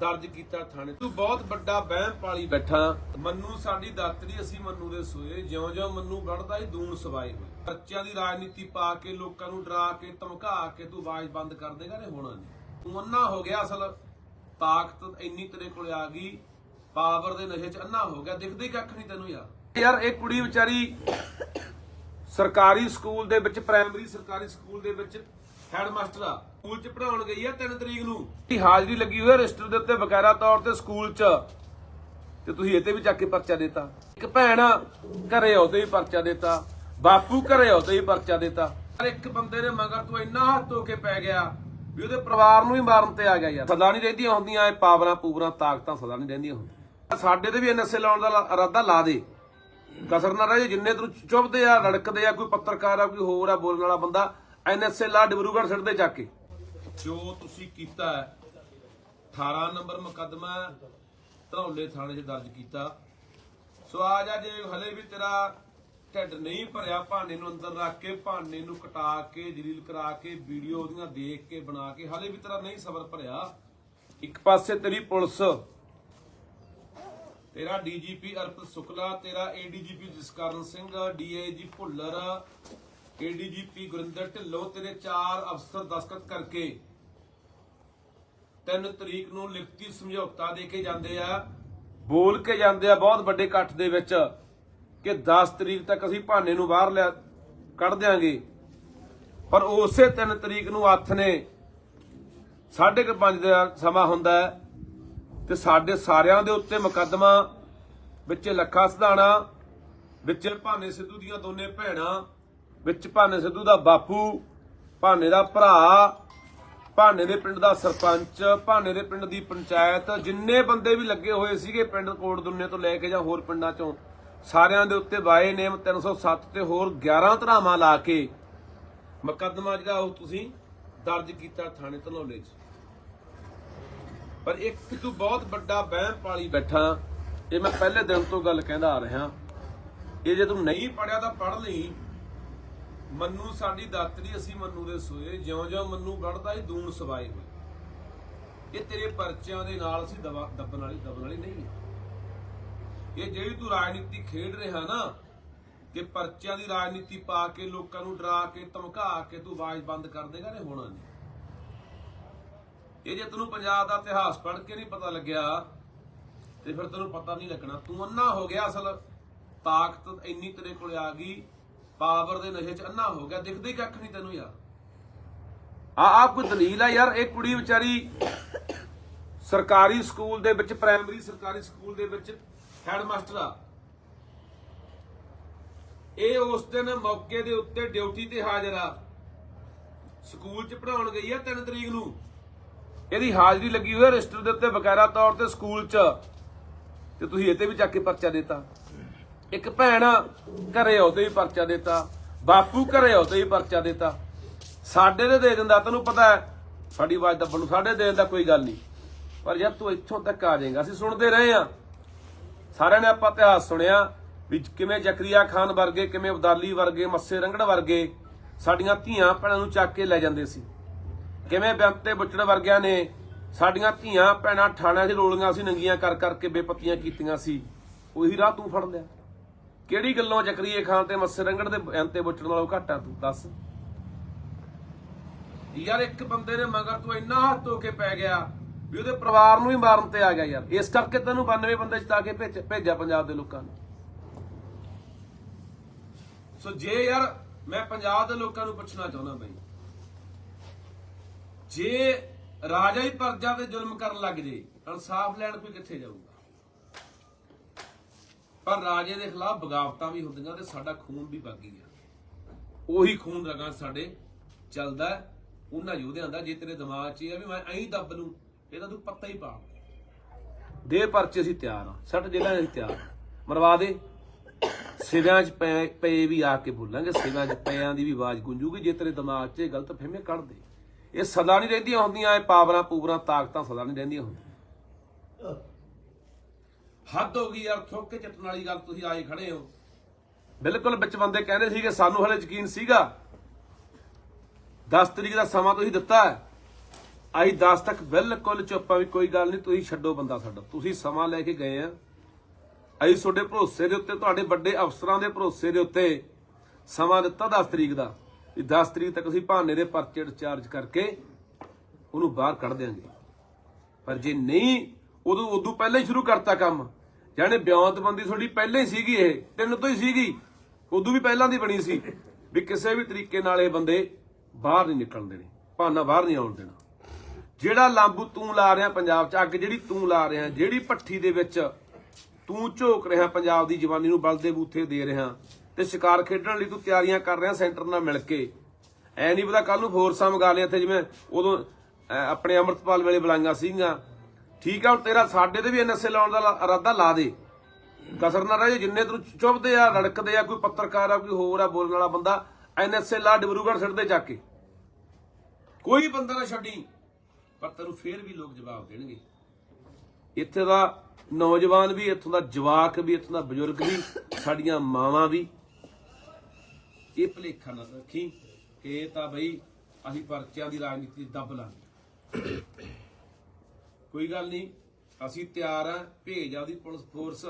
ਦਰਜ ਕੀਤਾ ਥਾਣੇ ਤੂੰ। ਬਹੁਤ ਵੱਡਾ ਵਹਿਮ ਪਾਲੀ ਬੈਠਾ। ਮੰਨੂ ਸਾਡੀ ਦਾਤਰੀ, ਅਸੀਂ ਮੰਨੂ ਦੇ ਸੋਏ। ਜਿਉਂ-ਜਿਉਂ ਮੰਨੂ ਵੜਦਾ ਹੀ ਦੂਣ ਸਵਾਏ ਹੋਏ। ਬੱਚਿਆਂ ਦੀ ਰਾਜਨੀਤੀ ਪਾ ਕੇ, ਲੋਕਾਂ ਨੂੰ ਡਰਾ ਕੇ, ਧਮਕਾ ਕੇ ਤੂੰ ਆਵਾਜ਼ ਬੰਦ ਕਰ ਦੇਗਾ ਨੇ ਹੋਣਾ ਨਹੀਂ। ਤੂੰ ਅੰਨਾ ਹੋ ਗਿਆ ਅਸਲ। ਤਾਕਤ ਇੰਨੀ ਤੇਰੇ ਕੋਲੇ ਆ ਗਈ। ਪਾਵਰ ਦੇ ਨਸ਼ੇ 'ਚ ਅੰਨਾ ਹੋ ਗਿਆ। ਦਿਖਦੇ ਕੱਖ ਨਹੀਂ ਤੈਨੂੰ ਯਾਰ। ਯਾਰ, ਇਹ ਕੁੜੀ ਵਿਚਾਰੀ ਸਰਕਾਰੀ ਸਕੂਲ ਦੇ ਵਿੱਚ ਪ੍ਰਾਇਮਰੀ ਸਰਕਾਰੀ ਸਕੂਲ ਦੇ ਵਿੱਚ ਹੈਡ ਮਾਸਟਰ ਆ ਸਕੂਲ 'ਚ ਪੜਾਉਣ ਗਈ ਆ 3 ਤਰੀਕ ਨੂੰ। ਦੀ ਹਾਜ਼ਰੀ ਲੱਗੀ ਹੋਈ ਹੈ ਰਜਿਸਟਰ ਦੇ ਉੱਤੇ ਬਕਾਇਦਾ ਤੌਰ ਤੇ ਸਕੂਲ 'ਚ। ਤੇ ਤੁਸੀਂ ਇਹ ਵੀ ਚੱਕ ਕੇ ਪਰਚਾ ਦਿੱਤਾ। ਇੱਕ ਭੈਣ ਘਰੇ ਉਹਦੇ ਵੀ ਪਰਚਾ ਦਿੱਤਾ। ਬਾਪੂ ਘਰੇ ਉਹਦੇ ਵੀ ਪਰਚਾ ਦਿੱਤਾ। ਪਰ ਇੱਕ ਬੰਦੇ ਨੇ ਮਗਰ ਤੋਂ ਇੰਨਾ ਹੱਥ ਧੋ ਕੇ ਪੈ ਗਿਆ ਵੀ ਉਹਦੇ ਪਰਿਵਾਰ ਨੂੰ ਹੀ ਮਾਰਨ ਤੇ ਆ ਗਿਆ ਯਾਰ। ਸਦਾ ਨਹੀਂ ਰਹਿੰਦੀਆਂ ਹੁੰਦੀਆਂ, ਇਹ ਪਾਵਰਾਂ, ਪੂਵਰਾਂ, ਤਾਕਤਾਂ ਸਦਾ ਨਹੀਂ ਰਹਿੰਦੀਆਂ ਹੁੰਦੀਆਂ। ਸਾਡੇ ਤੇ ਵੀ ਐਨਐਸਏ ਲਾਉਣ ਦਾ ਇਰਾਦਾ ਲਾ ਦੇ। ਕਸਰ ਨਾ ਰਹੇ ਜਿੰਨੇ ਤੈਨੂੰ ਚੁੱਭਦੇ ਆ, ਰੜਕਦੇ ਆ, ਕੋਈ ਪੱਤਰਕਾਰ ਆ, ਕੋਈ ਹੋਰ ਆ, ਬੋਲਣ ਵਾਲਾ ਬੰਦਾ ਐਨਐਸਏ ਲਾ ਡਿਬਰੂਗੜ੍ਹ ਸਿੱਟਦੇ ਚੱਕ ਕੇ। ਜੋ ਤੁਸੀਂ ਕੀਤਾ ਹੈ 18 ਨੰਬਰ ਮੁਕੱਦਮਾ ਧਰੌਲੇ ਥਾਣੇ 'ਚ ਦਰਜ ਕੀਤਾ। ਸੋ ਆ ਜਾ ਜੇ ਹਲੇ ਵੀ ਤੇਰਾ ਢਿੱਡ ਨਹੀਂ ਭਰਿਆ ਭਾਨੇ ਨੂੰ ਅੰਦਰ ਰੱਖ ਕੇ ਭਾਨੇ ਨੂੰ ਕਟਾ ਕੇ ਜਲੀਲ ਕਰਾ ਕੇ ਵੀਡੀਓ ਉਹਦੀਆਂ ਦੇਖ ਕੇ ਬਣਾ ਕੇ ਹਲੇ ਵੀ ਤੇਰਾ ਨਹੀਂ ਸਬਰ ਭਰਿਆ। ਇੱਕ ਪਾਸੇ ਤੇਰੀ ਪੁਲਿਸ। ਤੇਰਾ ਡੀਜੀਪੀ ਅਰਪਤ ਸ਼ੁਕਲਾ ਤੇਰਾ ADGP Jaskaran Singh DIG Bhullar ADGP Gurinder Dhillon ਤੇਰੇ ਚਾਰ ਅਫਸਰ ਦਸਤਖਤ ਕਰਕੇ 3 ਤਰੀਕ ਨੂੰ ਲਿਖਤੀ ਸਮਝੌਤਾ ਦੇ ਕੇ ਜਾਂਦੇ ਆ, ਬੋਲ ਕੇ ਜਾਂਦੇ ਆ ਬਹੁਤ ਵੱਡੇ ਇਕੱਠ ਦੇ ਵਿੱਚ ਕਿ 10 ਤਰੀਕ ਤੱਕ ਅਸੀਂ ਭਾਨੇ ਨੂੰ ਬਾਹਰ ਲਿਆ, ਕੱਢ ਦਿਆਂਗੇ। ਪਰ ਉਸੇ 3 ਤਰੀਕ ਨੂੰ ਹੱਥ ਨੇ 5:30 ਦਾ ਸਮਾਂ ਹੁੰਦਾ ਹੈ ਤੇ ਸਾਡੇ ਸਾਰਿਆਂ ਦੇ ਉੱਤੇ ਮੁਕੱਦਮਾ ਵਿੱਚ ਲੱਖਾ ਸਧਾਣਾ, ਵਿੱਚ ਭਾਨੇ ਸਿੱਧੂ ਦੀਆਂ ਦੋਨੇ ਭੈਣਾਂ ਵਿੱਚ ਭਾਨੇ ਸਿੱਧੂ ਦਾ ਬਾਪੂ, ਭਾਨੇ ਦਾ ਭਰਾ, ਭਾਨੇ ਦੇ ਪਿੰਡ ਦਾ ਸਰਪੰਚ, ਭਾਨੇ ਦੇ ਪਿੰਡ ਦੀ ਪੰਚਾਇਤ, ਜਿੰਨੇ ਬੰਦੇ ਵੀ ਲੱਗੇ ਹੋਏ ਸੀਗੇ ਪਿੰਡ ਕੋਟ ਦੁੰਨੇ ਤੋਂ ਲੈ ਕੇ ਜਾਂ ਹੋਰ ਪਿੰਡਾਂ ਚੋਂ, ਸਾਰਿਆਂ ਦੇ ਉੱਤੇ ਬਾਏ ਨੇਮ 307 ਤੇ ਹੋਰ 11 ਧਰਾਵਾਂ ਲਾ ਕੇ ਮੁਕੱਦਮਾ ਜਿਹੜਾ ਉਹ ਤੁਸੀਂ ਦਰਜ ਕੀਤਾ ਥਾਣੇ ਧਨੌਲੇ 'ਚ। ਪਰ ਇੱਕ ਤੂੰ ਬਹੁਤ ਵੱਡਾ ਵਹਿਮ ਪਾਲੀ ਬੈਠਾ, ਇਹ ਮੈਂ ਪਹਿਲੇ ਦਿਨ ਤੋਂ ਗੱਲ ਕਹਿੰਦਾ ਆ ਰਿਹਾ। ਇਹ ਜੇ ਤੂੰ ਨਹੀਂ ਪੜਿਆ ਤਾਂ ਪੜ ਲਈ। ਮੰਨੂ ਸਾਡੀ ਦਾਤਰੀ ਅਸੀਂ ਮੰਨੂ ਦੇ ਸੋਏ। ਜਿਉਂ-ਜਿਉਂ ਮੰਨੂ ਵੜਦਾ ਹੀ ਦੂਣ ਸਵਾਏ ਹੋਏ। ਇਹ ਤੇਰੇ ਪਰਚਿਆਂ ਦੇ ਨਾਲ ਅਸੀਂ ਦੱਬਣ ਵਾਲੀ ਦਬਣ ਵਾਲੀ ਨਹੀਂ ਹੈ ਇਹ ਜਿਹੜੀ ਤੂੰ ਰਾਜਨੀਤੀ ਖੇਡ ਰਿਹਾ ਨਾ, ਕਿ ਪਰਚਿਆਂ ਦੀ ਰਾਜਨੀਤੀ ਪਾ ਕੇ ਲੋਕਾਂ ਨੂੰ ਡਰਾ ਕੇ, ਧਮਕਾ ਕੇ ਤੂੰ ਆਵਾਜ਼ ਬੰਦ ਕਰ ਦੇਗਾ ਨੇ ਹੋਣਾ ਨਹੀਂ। ਇਹ ਜੇ ਤੈਨੂੰ ਪੰਜਾਬ ਦਾ ਇਤਿਹਾਸ ਪੜ੍ਹ ਕੇ ਨਹੀਂ ਪਤਾ ਲੱਗਿਆ, ਤੇ ਫਿਰ ਤੈਨੂੰ ਪਤਾ ਨਹੀਂ ਲੱਗਣਾ। ਤੂੰ ਅੰਨਾ ਹੋ ਗਿਆ ਅਸਲ। ਤਾਕਤ ਇੰਨੀ ਤੇਰੇ ਕੋਲ ਆ ਗਈ ਪਾਵਰ ਦੇ ਨਸ਼ੇ 'ਚ ਅੰਨਾ ਹੋ ਗਿਆ, ਦਿਖਦੇ ਹੀ ਕੱਖ ਨਹੀਂ ਤੈਨੂੰ ਯਾਰ। ਆ ਆ ਕੋਈ ਦਲੀਲ ਆ ਯਾਰ, ਇਹ ਕੁੜੀ ਵਿਚਾਰੀ ਸਰਕਾਰੀ ਸਕੂਲ ਦੇ ਵਿੱਚ, ਪ੍ਰਾਇਮਰੀ ਸਰਕਾਰੀ ਸਕੂਲ ਦੇ ਵਿੱਚ ਹੈਡ ਮਾਸਟਰ ਆ। ਇਹ ਉਸ ਦਿਨ ਮੌਕੇ ਦੇ ਉੱਤੇ ਡਿਊਟੀ ਤੇ ਹਾਜ਼ਰ ਆ। ਸਕੂਲ 'ਚ ਪੜਾਉਣ ਗਈ ਆ 3 ਤਰੀਕ ਨੂੰ। ਇਹਦੀ ਹਾਜ਼ਰੀ ਲੱਗੀ ਹੋਈ ਹੈ ਰਜਿਸਟਰ ਦੇ ਉੱਤੇ ਬਕਾਇਦਾ ਤੌਰ ਤੇ ਸਕੂਲ 'ਚ। ਤੇ ਤੁਸੀਂ ਇਹ ਤੇ ਵੀ ਚੱਕ ਕੇ ਪਰਚਾ ਦਿੱਤਾ। ਇੱਕ ਭੈਣ ਘਰੇ ਉਹਦੇ ਵੀ ਪਰਚਾ ਦਿੱਤਾ। ਬਾਪੂ ਘਰੇ ਉਹਦੇ ਵੀ ਪਰਚਾ ਦਿੱਤਾ। ਸਾਡੇ ਦੇ ਦੇ ਦਿੰਦਾ, ਤੈਨੂੰ ਪਤਾ ਸਾਡੀ ਆਵਾਜ਼ ਦੱਬਣ ਨੂੰ ਸਾਡੇ ਦੇ ਦਿੰਦਾ, ਕੋਈ ਗੱਲ ਨਹੀਂ। ਪਰ ਯਾਰ ਤੂੰ ਇੱਥੋਂ ਤੱਕ ਆ ਜਾਏਗਾ, ਅਸੀਂ ਸੁਣਦੇ ਰਹੇ ਆ ਸਾਰਿਆਂ ਨੇ ਆਪਾਂ ਇਤਿਹਾਸ ਸੁਣਿਆ ਵੀ ਕਿਵੇਂ ਜ਼ਕਰੀਆ ਖਾਨ ਵਰਗੇ, ਕਿਵੇਂ ਅਬਦਾਲੀ ਵਰਗੇ, ਮੱਸੇ ਰੰਗੜ ਵਰਗੇ, ਸਾਡੀਆਂ ਧੀਆਂ ਭੈਣਾਂ ਨੂੰ ਚੱਕ ਕੇ ਲੈ ਜਾਂਦੇ ਸੀ। ਕਿਵੇਂ ਬੇਅੰਤੇ ਬੁੱਚੜ ਵਰਗਿਆਂ ਨੇ ਸਾਡੀਆਂ ਧੀਆਂ ਭੈਣਾਂ ਠਾਣਿਆਂ 'ਚ ਰੋਲੀਆਂ ਸੀ, ਨੰਗੀਆਂ ਕਰ ਕਰਕੇ ਬੇਪਤੀਆਂ ਕੀਤੀਆਂ ਸੀ। ਉਹੀ ਰਾਹ ਤੂੰ ਫੜ ਲਿਆ। ਕਿਹੜੀ ਗੱਲੋਂ ਜ਼ਕਰੀਏ ਖਾਨ ਤੇ ਮੱਸੇ ਰੰਗੜ ਦੇ ਬੇਅੰਤੇ ਬੁੱਚੜ ਨਾਲੋਂ ਘੱਟ ਆ ਤੂੰ? ਦੱਸ। ਯਾਰ ਇੱਕ ਬੰਦੇ ਨੇ ਮਗਰ ਤੂੰ ਇੰਨਾ ਹੱਥ ਧੋ ਕੇ ਪੈ ਗਿਆ ਵੀ ਉਹਦੇ ਪਰਿਵਾਰ ਨੂੰ ਹੀ ਮਾਰਨ ਤੇ ਆ ਗਿਆ ਯਾਰ। ਇਸ ਕਰਕੇ ਤੈਨੂੰ 92 ਬੰਦੇ ਚਤਾ ਕੇ ਭੇਜ- ਭੇਜਿਆ ਪੰਜਾਬ ਦੇ ਲੋਕਾਂ ਨੇ। ਸੋ ਜੇ ਯਾਰ ਮੈਂ ਪੰਜਾਬ ਦੇ ਲੋਕਾਂ ਨੂੰ ਪੁੱਛਣਾ ਚਾਹੁੰਦਾ ਬਈ, ਜੇ ਰਾਜਾ ਹੀ ਪਰਜਾ ਤੇ ਜ਼ੁਲਮ ਕਰਨ ਲੱਗ ਜੇ, ਇਨਸਾਫ ਲੈਣ ਕੋਈ ਕਿੱਥੇ ਜਾਊਗਾ? ਪਰ ਰਾਜੇ ਦੇ ਖਿਲਾਫ ਬਗਾਵਤਾਂ ਵੀ ਹੁੰਦੀਆਂ ਤੇ ਸਾਡਾ ਖੂਨ ਵੀ ਬਾਗੀ ਆ। ਉਹੀ ਖੂਨ ਰਗਾਂ ਸਾਡੇ ਚੱਲਦਾ ਉਹਨਾਂ ਯੋਧਿਆਂ ਦਾ, ਜੇ ਤੇਰੇ ਦਿਮਾਗ 'ਚ ਇਹ ਆ ਵੀ ਮੈਂ ਐਂ ਦੱਬ ਲੂੰ ਇਹਦਾ ਤੂੰ ਪੱਤਾ ਹੀ ਪਾ ਦੇ ਪਰਚੇ ਅਸੀਂ ਤਿਆਰ ਆ ਸੱਟ ਜੇਲਾਂ ਅਸੀਂ ਤਿਆਰ ਮਰਵਾ ਦੇ। ਸਿਵਿਆਂ 'ਚ ਪਏ ਪਏ ਵੀ ਆ ਕੇ ਬੋਲਾਂਗੇ ਸਿਵਿਆਂ 'ਚ ਪਿਆਂ ਦੀ ਵੀ ਆਵਾਜ਼ ਗੂੰਜੂਗੀ, ਜੇ ਤੇਰੇ ਦਿਮਾਗ 'ਚ ਇਹ ਗਲਤ ਫਹਿਮੇ ਕੱਢ ਦੇ। ਇਹ ਸਦਾ ਨਹੀਂ ਰਹਿੰਦੀਆਂ ਹੁੰਦੀਆਂ, ਇਹ ਪਾਵਰਾਂ ਪੂਵਰਾਂ ਤਾਕਤਾਂ ਸਦਾ ਨਹੀਂ ਰਹਿੰਦੀਆਂ ਹੁੰਦੀਆਂ। ਹੱਦ ਹੋ ਗਈ ਯਾਰ ਥੁੱਕ ਚੱਟਣ ਵਾਲੀ ਗੱਲ, ਤੁਸੀਂ ਆਏ ਖੜੇ ਹੋ। ਬਿਲਕੁਲ, ਵਿੱਚ ਬੰਦੇ ਕਹਿੰਦੇ ਸੀਗੇ, ਸਾਨੂੰ ਹਲੇ ਯਕੀਨ ਸੀਗਾ। 10 ਤਰੀਕ ਦਾ ਸਮਾਂ ਤੁਸੀਂ ਦਿੱਤਾ ਹੈ। ਆਈ 10 ਤੱਕ ਬਿਲਕੁਲ ਚੁੱਪ ਵੀ ਕੋਈ ਗੱਲ ਨਹੀਂ, ਤੁਸੀਂ ਛੱਡੋ ਬੰਦਾ ਸਾਡਾ। ਤੁਸੀਂ ਸਮਾਂ ਲੈ ਕੇ ਗਏ ਆ। ਅਸੀਂ ਤੁਹਾਡੇ ਭਰੋਸੇ ਦੇ ਉੱਤੇ, ਤੁਹਾਡੇ ਵੱਡੇ ਅਫਸਰਾਂ ਦੇ ਭਰੋਸੇ ਦੇ ਉੱਤੇ ਸਮਾਂ ਦਿੱਤਾ 10 ਤਰੀਕ ਦਾ। ਵੀ 10 ਤਰੀਕ ਤੱਕ ਅਸੀਂ ਭਾਨੇ ਦੇ ਪਰਚੇ ਚਾਰਜ ਕਰਕੇ ਉਹਨੂੰ ਬਾਹਰ ਕੱਢ ਦਿਆਂਗੇ। ਪਰ ਜੇ ਨਹੀਂ ਉਦੋਂ ਉਦੋਂ ਪਹਿਲਾਂ ਹੀ ਸ਼ੁਰੂ ਕਰਤਾ ਕੰਮ। ਜਾਣੇ ਬਿਆਨਤਬੰਦੀ ਤੁਹਾਡੀ ਪਹਿਲਾਂ ਹੀ ਸੀਗੀ ਇਹ, ਤਿੰਨ ਤੋਂ ਹੀ ਸੀਗੀ। ਉਦੋਂ ਵੀ ਪਹਿਲਾਂ ਦੀ ਬਣੀ ਸੀ ਵੀ ਕਿਸੇ ਵੀ ਤਰੀਕੇ ਨਾਲ ਇਹ ਬੰਦੇ ਬਾਹਰ ਨਹੀਂ ਨਿਕਲਣ ਦੇਣੇ, ਭਾਨਾ ਬਾਹਰ ਨਹੀਂ ਆਉਣ ਦੇਣਾ। ਜਿਹੜਾ ਲਾਂਬੂ ਤੂੰ ਲਾ ਰਿਹਾ ਪੰਜਾਬ 'ਚ, ਅੱਗ ਜਿਹੜੀ ਤੂੰ ਲਾ ਰਿਹਾ, ਜਿਹੜੀ ਭੱਠੀ ਦੇ ਵਿੱਚ ਤੂੰ ਝੋਕ ਰਿਹਾ ਪੰਜਾਬ ਦੀ ਜਵਾਨੀ ਨੂੰ ਬਲਦੇ ਬੂਥੇ ਦੇ ਰਿਹਾ ਤੇ ਸ਼ਿਕਾਰ ਖੇਡਣ ਲਈ ਤੂੰ ਤਿਆਰੀਆਂ ਕਰ ਰਿਹਾ ਸੈਂਟਰ ਨਾਲ ਮਿਲ ਕੇ। ਐ ਨਹੀਂ ਪਤਾ ਕੱਲ ਨੂੰ ਫੋਰਸਾਂ ਮੰਗਾ ਲਿਆ ਇੱਥੇ ਜਿਵੇਂ ਉਦੋਂ ਆਪਣੇ ਅਮਰਤਪਾਲ ਵੇਲੇ ਬੁਲਾਈਆਂ ਸੀਗੀਆਂ। ਠੀਕ ਆ, ਹੁਣ ਤੇਰਾ ਸਾਡੇ ਤੇ ਵੀ ਐਨਐਸਏ ਲਾਉਣ ਦਾ ਇਰਾਦਾ ਲਾ ਦੇ। ਕਸਰ ਨਾ ਰਹੇ ਜਿੰਨੇ ਤੈਨੂੰ ਚੁੱਭਦੇ ਆ, ਰੜਕਦੇ ਆ, ਕੋਈ ਪੱਤਰਕਾਰ ਆ, ਕੋਈ ਹੋਰ ਆ, ਬੋਲਣ ਵਾਲਾ ਬੰਦਾ ਐਨਐਸਏ ਲਾ ਡਿਬਰੂਗੜ ਛੱਡਦੇ ਚੱਕ ਕੇ। ਕੋਈ ਬੰਦਾ ਨਾ ਛੱਡੀ, ਪਰ ਤੈਨੂੰ ਫੇਰ ਵੀ ਲੋਕ ਜਵਾਬ ਦੇਣਗੇ। ਇੱਥੇ ਦਾ ਨੌਜਵਾਨ ਵੀ, ਇੱਥੋਂ ਦਾ ਜਵਾਕ ਵੀ, ਇੱਥੋਂ ਦਾ ਬਜ਼ੁਰਗ ਵੀ, ਸਾਡੀਆਂ ਮਾਵਾਂ ਵੀ। ਇਹ ਭਲੇਖਾ ਨਾ ਰੱਖੀ, ਇਹ ਤਾਂ ਬਈ ਅਸੀਂ ਪਰਚਿਆਂ ਦੀ ਰਾਜਨੀਤੀ ਦੱਬ ਲਾਂਗੇ। ਕੋਈ ਗੱਲ ਨਹੀਂ, ਅਸੀਂ ਤਿਆਰ ਆ, ਭੇਜ ਆਦੀ ਪੁਲਿਸ ਫੋਰਸ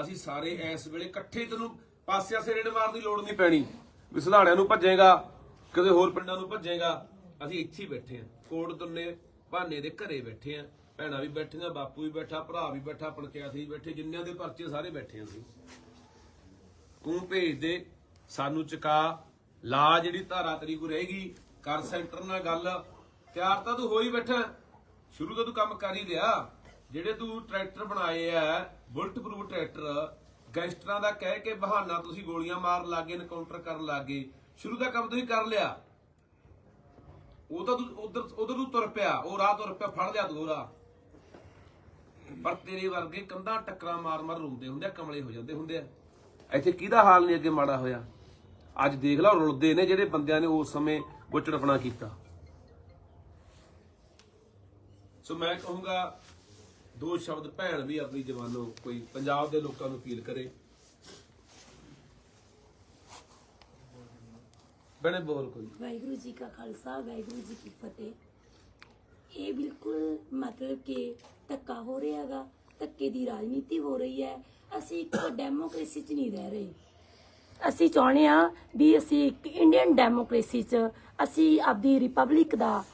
ਅਸੀਂ ਸਾਰੇ ਇਸ ਵੇਲੇ ਇਕੱਠੇ ਤੈਨੂੰ ਪਾਸਿਆਂ ਸੇ ਮਾਰਨ ਦੀ ਲੋੜ ਨਹੀਂ ਪੈਣੀ। ਵੀ ਸੁਧਾੜਿਆਂ ਨੂੰ ਭੱਜੇਗਾ ਕਿਤੇ ਹੋਰ ਪਿੰਡਾਂ ਨੂੰ ਭੱਜੇਗਾ, ਅਸੀਂ ਇੱਥੇ ਹੀ ਬੈਠੇ ਆ ਕੋਟ ਦੁੰਨੇ ਭਾਨੇ ਦੇ ਘਰੇ ਬੈਠੇ ਆ ਭੈਣਾਂ ਵੀ ਬੈਠੀਆਂ, ਬਾਪੂ ਵੀ ਬੈਠਾ, ਭਰਾ ਵੀ ਬੈਠਾ, ਪੰਚਾਇਤ ਵੀ ਬੈਠੇ, ਜਿੰਨਿਆਂ ਦੇ ਪਰਚੇ ਸਾਰੇ ਬੈਠੇ ਅਸੀਂ। ਤੂੰ ਭੇਜ ਦੇ, ਸਾਨੂੰ ਚੁਕਾ, ਲਾ ਜਿਹੜੀ ਧਾਰਾ ਤੇਰੀ ਕੋ ਰਹੇਗੀ, ਕਰ ਸੈਂਟਰ ਨਾਲ ਗੱਲ। ਤਿਆਰ ਤਾਂ ਤੂੰ ਹੋ ਹੀ ਬੈਠਾ। ਸ਼ੁਰੂ ਤੋਂ ਤੂੰ ਕੰਮ ਕਰ ਹੀ ਲਿਆ ਜਿਹੜੇ ਤੂੰ ਟਰੈਕਟਰ ਬਣਾਏ ਆ ਬੁਲਟ ਪ੍ਰੂਫ ਟਰੈਕਟਰ, ਗੈਂਗਸਟਰਾਂ ਦਾ ਕਹਿ ਕੇ ਬਹਾਨਾ ਤੁਸੀਂ ਗੋਲੀਆਂ ਮਾਰਨ ਲੱਗੇ ਐਨਕਾਊਂਟਰ ਕਰਨ ਲੱਗੇ, ਸ਼ੁਰੂ ਦਾ ਕੰਮ ਤੁਸੀਂ ਕਰ ਲਿਆ। ਉਹ ਤਾਂ ਤੂੰ ਉਧਰ ਉਧਰ ਨੂੰ ਤੁਰ ਪਿਆ, ਉਹ ਰਾਹ ਤੁਰ ਪਿਆ, ਫੜ ਲਿਆ ਤੂੰ ਰਾਹ। ਪਰ ਤੇਰੇ ਵਰਗੇ ਕੰਧਾਂ ਟੱਕਰਾਂ ਮਾਰ ਮਾਰ ਰੁਲਦੇ ਹੁੰਦੇ ਆ, ਕਮਲੇ ਹੋ ਜਾਂਦੇ ਹੁੰਦੇ ਆ। ਇੱਥੇ ਕਿਹਦਾ ਹਾਲ ਨਹੀਂ ਅੱਗੇ ਮਾੜਾ ਹੋਇਆ? ਅੱਜ ਦੇਖ ਲਓ ਰੁਲਦੇ ਨੇ ਜਿਹੜੇ ਬੰਦਿਆਂ ਨੇ ਉਸ ਸਮੇਂ ਗੁੱਚੜਪਣਾ ਕੀਤਾ। ਸੋ ਮੈਂ ਕਹੂੰਗਾ, ਦੋ ਸ਼ਬਦ ਭੈਣ ਵੀ ਆਪਣੀ ਜਵਾਨੋਂ ਕੋਈ ਪੰਜਾਬ ਦੇ ਲੋਕਾਂ ਨੂੰ ਅਪੀਲ ਕਰੇ। ਬਣੇ ਬੋਲ ਕੋਈ। ਵਾਹਿਗੁਰੂ ਜੀ ਕਾ ਖਾਲਸਾ, ਵਾਹਿਗੁਰੂ ਜੀ ਕੀ ਫਤਿਹ। ਇਹ ਬਿਲਕੁਲ ਮਤਲਬ ਕਿ ਧੱਕਾ ਹੋ ਰਿਹਾ ਹੈਗਾ, ਧੱਕੇ ਦੀ ਰਾਜਨੀਤੀ ਹੋ ਰਹੀ ਹੈ। ਅਸੀਂ ਇੱਕ ਡੈਮੋਕ੍ਰੇਸੀ 'ਚ ਨਹੀਂ ਰਹਿ ਰਹੇ। ਅਸੀਂ ਚਾਹੁੰਦੇ ਆ ਵੀ ਅਸੀਂ ਇੱਕ ਇੰਡੀਅਨ ਡੈਮੋਕ੍ਰੇਸੀ 'ਚ ਅਸੀਂ ਆਪਦੀ ਰਿਪਬਲਿਕ ਦਾ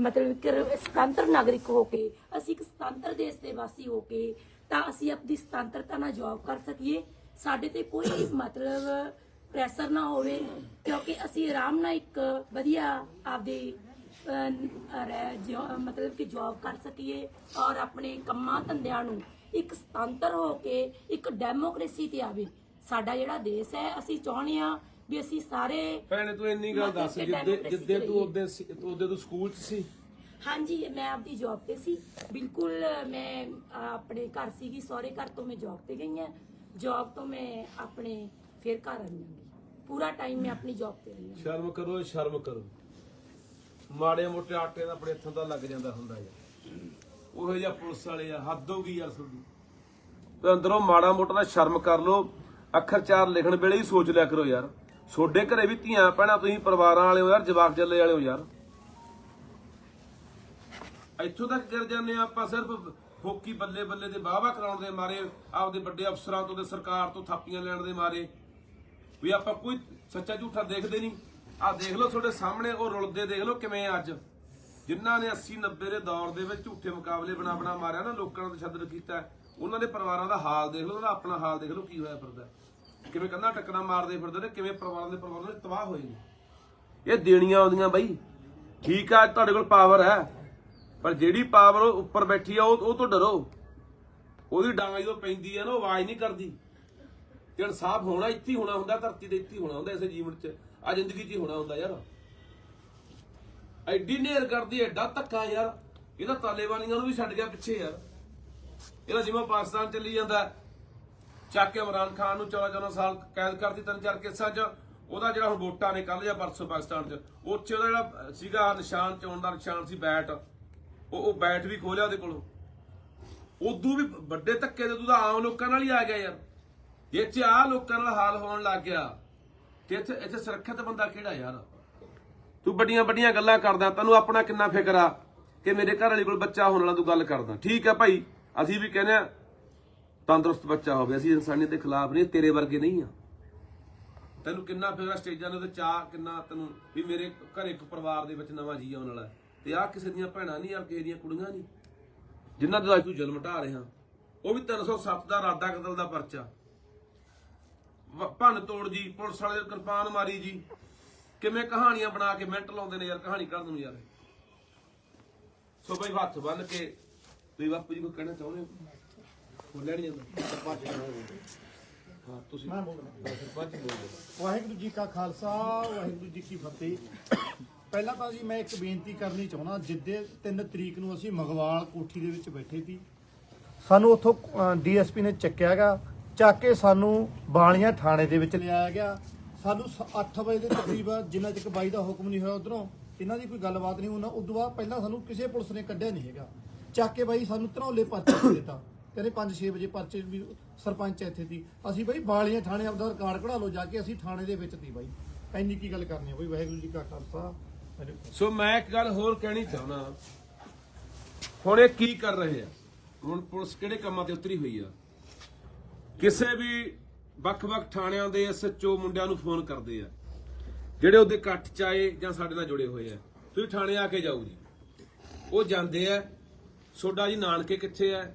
ਮਤਲਬ ਕਿ ਸੁਤੰਤਰ ਨਾਗਰਿਕ ਹੋ ਕੇ, ਅਸੀਂ ਇੱਕ ਸੁਤੰਤਰ ਦੇਸ਼ ਦੇ ਵਾਸੀ ਹੋ ਕੇ, ਤਾਂ ਅਸੀਂ ਆਪਣੀ ਸੁਤੰਤਰਤਾ ਨਾਲ ਜੌਬ ਕਰ ਸਕੀਏ। ਸਾਡੇ ਤੇ ਕੋਈ ਮਤਲਬ ਪ੍ਰੈਸ਼ਰ ਨਾ ਹੋਵੇ, ਕਿਉਂਕਿ ਅਸੀਂ ਆਰਾਮ ਨਾਲ ਇੱਕ ਵਧੀਆ ਆਪਦੀ ਰਹਿ- ਮਤਲਬ ਕਿ ਜੌਬ ਕਰ ਸਕੀਏ ਔਰ ਆਪਣੇ ਕੰਮਾਂ ਧੰਦਿਆਂ ਨੂੰ ਇੱਕ ਸੁਤੰਤਰ ਹੋ ਕੇ, ਇੱਕ ਡੈਮੋਕ੍ਰੇਸੀ ਤੇ ਆਵੇ। ਸਾਡਾ ਜਿਹੜਾ ਦੇਸ਼ ਹੈ, ਅਸੀਂ ਚਾਹੁੰਦੇ ਆ ਵੀ ਅਸੀਂ ਸਾਰੇ ਭੈਣੇ ਤੂੰ ਇੰਨੀ ਗੱਲ ਦੱਸ ਜਿੱਦੇ ਜਿੱਦੇ ਤੂੰ। ਉਹਦੇ ਉਹਦੇ ਤੂੰ ਸਕੂਲ 'ਚ ਸੀ? ਹਾਂਜੀ ਮੈਂ ਆਪਦੀ ਜੌਬ ਤੇ ਸੀ। ਬਿਲਕੁਲ ਮੈਂ ਆਪਣੇ ਘਰ ਸੀਗੀ ਸਹੁਰੇ ਘਰ ਤੋਂ ਮੈਂ ਜੌਬ ਤੇ ਗਈ ਹਾਂ। ਜੌਬ ਤੋਂ ਮੈਂ ਆਪਣੇ ਫਿਰ ਘਰ ਆਈ ਹਾਂ। ਪੂਰਾ ਟਾਈਮ ਮੈਂ ਆਪਣੀ ਜੌਬ ਤੇ ਰਹੀ ਹਾਂ। ਸ਼ਰਮ ਕਰੋ ਸ਼ਰਮ ਕਰੋ। ਮਾੜੇ ਮੋਟੇ ਆਟੇ ਦਾ ਆਪਣੇ ਇੱਥੋਂ ਦਾ ਲੱਗ ਜਾਂਦਾ ਹੁੰਦਾ ਯਾਰ। ਉਹੋ ਜਿਹਾ ਪੁਲਿਸ ਵਾਲੇ ਆ ਹੱਦ ਹੋ ਗਈ ਯਾਰ ਤੁਹਾਡੀ। ਤੇ ਅੰਦਰੋਂ ਮਾੜਾ ਮੋਟਾ ਦਾ ਸ਼ਰਮ ਕਰ ਲੋ ਅੱਖਰ ਚਾਰ ਲਿਖਣ ਵੇਲੇ ਹੀ ਸੋਚ ਲਿਆ ਕਰੋ ਯਾਰ। ਛੋਡੇ ਘਰੇ ਵੀ ਧੀਆਂ ਭੈਣਾਂ, ਤੁਸੀਂ ਪਰਿਵਾਰਾਂ ਵਾਲੇ ਹੋ ਯਾਰ, ਜਵਾਕ ਜੱਲੇ ਵਾਲੇ ਹੋ ਯਾਰ। ਇੱਥੋਂ ਤੱਕ ਗਿਰ ਜਾਂਦੇ ਆ ਆਪਾਂ ਸਿਰਫ ਫੋਕੀ ਬੱਲੇ ਬੱਲੇ ਦੇ ਵਾਹਵਾ ਕਰਾਉਣ ਦੇ ਮਾਰੇ, ਆਪਦੇ ਵੱਡੇ ਅਫਸਰਾਂ ਤੋਂ ਤੇ ਸਰਕਾਰ ਤੋਂ ਥਾਪੀਆਂ ਲੈਣ ਦੇ ਮਾਰੇ। ਵੀ ਆਪਾਂ ਕੋਈ ਸੱਚਾ ਝੂਠਾ ਦੇਖਦੇ ਨਹੀਂ। ਆਹ ਦੇਖ ਲਓ ਤੁਹਾਡੇ ਸਾਹਮਣੇ, ਉਹ ਰੁਲਦੇ ਦੇਖ ਲਓ ਕਿਵੇਂ ਅੱਜ। ਜਿਨ੍ਹਾਂ ਨੇ 80 90 ਦੇ ਦੌਰ ਦੇ ਵਿੱਚ ਝੂਠੇ ਮੁਕਾਬਲੇ ਬਣਾ ਬਣਾ ਮਾਰਿਆ ਨਾ, ਲੋਕਾਂ ਨੂੰ ਤਸ਼ੱਦਦ ਕੀਤਾ। ਉਹਨਾਂ ਦੇ ਪਰਿਵਾਰਾਂ ਦਾ ਹਾਲ ਦੇਖ ਲਓ ਉਹਦਾ ਆਪਣਾ ਹਾਲ ਦੇਖ ਲਓ, ਕੀ ਹੋਇਆ ਫਿਰਦਾ। ਕਿਵੇਂ ਕੰਧਾਂ ਟੱਕਰਾਂ ਮਾਰਦੇ ਫਿਰਦੇ ਨੇ, ਕਿਵੇਂ ਪਰਿਵਾਰਾਂ ਦੇ ਪਰਿਵਾਰਾਂ ਦੇ ਤਬਾਹ ਹੋਏ ਨੇ। ਇਹ ਦੇਣੀਆਂ ਆਉਂਦੀਆਂ ਬਾਈ। ਠੀਕ ਆ, ਤੁਹਾਡੇ ਕੋਲ ਪਾਵਰ ਹੈ। ਪਰ ਜਿਹੜੀ ਪਾਵਰ ਉੱਪਰ ਬੈਠੀ ਆ, ਉਹ ਉਹ ਤੋਂ ਡਰੋ। ਉਹਦੀ ਡਾਂਗ ਜਦੋਂ ਪੈਂਦੀ ਆ ਨਾ, ਉਹ ਆਵਾਜ਼ ਨਹੀਂ ਕਰਦੀ। ਤੇ ਇਨਸਾਫ ਹੋਣਾ, ਇੱਥੇ ਹੋਣਾ ਹੁੰਦਾ, ਧਰਤੀ ਤੇ ਇੱਥੇ ਹੋਣਾ ਹੁੰਦਾ, ਇਸੇ ਜੀਵਨ 'ਚ। ਆ ਜ਼ਿੰਦਗੀ 'ਚ ਹੋਣਾ ਹੁੰਦਾ ਯਾਰ। ਐਡੀ ਨੇਰ ਕਰਦੀ, ਐਡਾ ਧੱਕਾ ਯਾਰ। ਇਹਦਾ ਤਾਲੇਬਾਨੀਆਂ ਨੂੰ ਵੀ ਛੱਡ ਗਿਆ ਪਿੱਛੇ ਯਾਰ। ਇਹਦਾ ਜਿਵੇਂ ਪਾਕਿਸਤਾਨ ਚੱਲੀ ਜਾਂਦਾ ਚੱਕ ਕੇ ਇਮਰਾਨ ਖਾਨ ਨੂੰ 14 14 ਸਾਲ ਕੈਦ ਕਰਤੀ, ਤਿੰਨ ਚਾਰ ਕੇਸਾਂ 'ਚ। ਉਹਦਾ ਜਿਹੜਾ ਹੁਣ ਵੋਟਾਂ ਨੇ ਕੱਲ ਜਾਂ ਪਰਸੋਂ ਪਾਕਿਸਤਾਨ 'ਚ, ਉੱਥੇ ਉਹਦਾ ਜਿਹੜਾ ਸੀਗਾ ਨਿਸ਼ਾਨ, ਚੋਣ ਦਾ ਨਿਸ਼ਾਨ ਸੀ, ਬੈਟ। ਉਹ ਉਹ ਬੈਟ ਵੀ ਖੋਲਿਆ ਉਹਦੇ ਕੋਲੋਂ। ਉਦੋਂ ਵੀ ਵੱਡੇ ਧੱਕੇ ਦੇ ਤੂੰ ਤਾਂ ਆਮ ਲੋਕਾਂ ਨਾਲ ਹੀ ਆ ਗਿਆ ਯਾਰ। ਜੇ ਚ ਆ ਲੋਕਾਂ ਨਾਲ ਹਾਲ ਹੋਣ ਲੱਗ ਗਿਆ, ਤੇ ਇੱਥੇ ਇੱਥੇ ਸੁਰੱਖਿਅਤ ਬੰਦਾ ਕਿਹੜਾ ਯਾਰ? ਤੂੰ ਵੱਡੀਆਂ ਵੱਡੀਆਂ ਗੱਲਾਂ ਕਰਦਾ, ਤੈਨੂੰ ਆਪਣਾ ਕਿੰਨਾ ਫਿਕਰ ਆ ਕਿ ਮੇਰੇ ਘਰ ਵਾਲੀ ਕੋਲ ਬੱਚਾ ਹੋਣ ਵਾਲਾ ਤੂੰ ਗੱਲ ਕਰਦਾ। ਠੀਕ ਆ ਭਾਈ, ਅਸੀਂ ਵੀ ਕਹਿੰਦੇ ਆ ਤੰਦਰੁਸਤ ਬੱਚਾ ਹੋਵੇ, ਅਸੀਂ ਇਨਸਾਨੀਅਤ ਦੇ ਖਿਲਾਫ ਨਹੀਂ, ਤੇਰੇ ਵਰਗੇ ਨਹੀਂ ਆ। ਤੈਨੂੰ ਕਿੰਨਾ ਫਿਕਰ ਆ ਸਟੇਜਾਂ ਦੇ ਉੱਤੇ ਚਾਹ ਕਿੰਨਾ ਤੈਨੂੰ ਵੀ ਮੇਰੇ ਘਰੇ ਇੱਕ ਪਰਿਵਾਰ ਦੇ ਵਿੱਚ ਨਵਾਂ ਜੀ ਆਉਣ ਵਾਲਾ ਤੇ ਆ ਕਿਸੇ ਦੀਆਂ ਭੈਣਾਂ ਨਹੀਂ ਆ ਕਿਸੇ ਦੀਆਂ ਕੁੜੀਆਂ ਨਹੀਂ। ਜਿਨ੍ਹਾਂ ਦਾ ਅੱਜ ਤੂੰ ਜ਼ੁਲਮ ਢਾ ਰਿਹਾ। ਉਹ ਵੀ 307 ਦਾ ਰਾਦਾ ਕਤਲ ਦਾ ਪਰਚਾ। ਭੰਨ ਤੋੜ ਜੀ, ਪੁਲਿਸ ਵਾਲੇ ਕਿਰਪਾਨ ਮਾਰੀ ਜੀ। ਕਿਵੇਂ ਕਹਾਣੀਆਂ ਬਣਾ ਕੇ ਮਿੰਟ ਲਾਉਂਦੇ ਨੇ ਯਾਰ, ਕਹਾਣੀ ਕਰਨ ਨੂੰ ਯਾਰ। ਸੋ ਬਈ ਹੱਥ ਬੰਨ ਕੇ ਤੁਸੀਂ ਬਾਪੂ ਜੀ ਕੋ ਕਹਿਣਾ ਚਾਹੁੰਦੇ ਹੋ? ਬੋਲਿਆ ਨਹੀਂ ਜਾਂਦਾ ਹਾਂ ਤੁਸੀਂ। ਮੈਂ ਬੋਲਦਾ। ਵਾਹਿਗੁਰੂ ਜੀ ਕਾ ਖਾਲਸਾ ਵਾਹਿਗੁਰੂ ਜੀ ਕੀ ਫਤਿਹ। ਪਹਿਲਾਂ ਤਾਂ ਜੀ ਮੈਂ ਇੱਕ ਬੇਨਤੀ ਕਰਨੀ ਚਾਹੁੰਦਾ ਜਿੱਦੇ 3 ਤਰੀਕ ਨੂੰ ਅਸੀਂ ਮਗਵਾਲ ਕੋਠੀ ਦੇ ਵਿੱਚ ਬੈਠੇ ਸੀ ਸਾਨੂੰ ਉੱਥੋਂ ਡੀਐਸਪੀ ਨੇ ਚੱਕਿਆਗਾ ਚੱਕ ਕੇ ਸਾਨੂੰ ਬਾਲੀਆਂ ਥਾਣੇ ਦੇ ਵਿੱਚ ਲਿਆਇਆ ਗਿਆ। ਸਾਨੂੰ 8 ਵਜੇ ਦੇ ਤਕਰੀਬਨ ਜਿੰਨਾ ਚਿਰ ਬਾਈ ਦਾ ਹੁਕਮ ਨਹੀਂ ਹੋਇਆ ਉਧਰੋਂ ਇਹਨਾਂ ਦੀ ਕੋਈ ਗੱਲਬਾਤ ਨਹੀਂ ਉਹਨਾਂ ਉਦੋਂ ਬਾਅਦ ਪਹਿਲਾਂ ਸਾਨੂੰ ਕਿਸੇ ਪੁਲਿਸ ਨੇ ਕੱਢਿਆ ਨਹੀਂ ਹੈਗਾ। ਚੱਕ ਕੇ ਬਾਈ ਸਾਨੂੰ ਧਰੌਲੇ ਦੇ ਦਿੱਤਾ। ਕਹਿੰਦੇ 5-6 ਵਜੇ ਪਰਚੇ ਵੀ ਸਰਪੰਚ ਇੱਥੇ ਦੀ। ਅਸੀਂ ਬਾਈ ਬਾਲੀਆਂ ਥਾਣੇ ਆਪਦਾ ਰਿਕਾਰਡ ਕਢਾ ਲਓ ਜਾ ਕੇ, ਅਸੀਂ ਥਾਣੇ ਦੇ ਵਿੱਚ ਦੀ ਬਾਈ। ਇੰਨੀ ਕੀ ਗੱਲ ਕਰਨੀ ਆ ਬਾਈ? ਵਾਹਿਗੁਰੂ ਜੀ ਕਾ ਖਾਲਸਾ। ਸੋ ਮੈਂ ਇੱਕ ਗੱਲ ਹੋਰ ਕਹਿਣੀ ਚਾਹੁੰਦਾ ਹੁਣ ਇਹ ਕੀ ਕਰ ਰਹੇ ਆ? ਹੁਣ ਪੁਲਿਸ ਕਿਹੜੇ ਕੰਮਾਂ ਤੇ ਉਤਰੀ ਹੋਈ ਆ? ਕਿਸੇ ਵੀ ਵੱਖ-ਵੱਖ ਥਾਣਿਆਂ ਦੇ ਐਸਐਚਓ ਮੁੰਡਿਆਂ ਨੂੰ ਫੋਨ ਕਰਦੇ ਆ। ਜਿਹੜੇ ਉਹਦੇ ਇਕੱਠ ਚ ਆਏ ਜਾਂ ਸਾਡੇ ਨਾਲ ਜੁੜੇ ਹੋਏ ਆ। ਤੁਸੀਂ ਥਾਣੇ ਆ ਕੇ ਜਾਓ ਜੀ। ਉਹ ਜਾਂਦੇ ਆ। ਸੋਡਾ ਜੀ ਨਾਨਕੇ ਕਿੱਥੇ ਆ?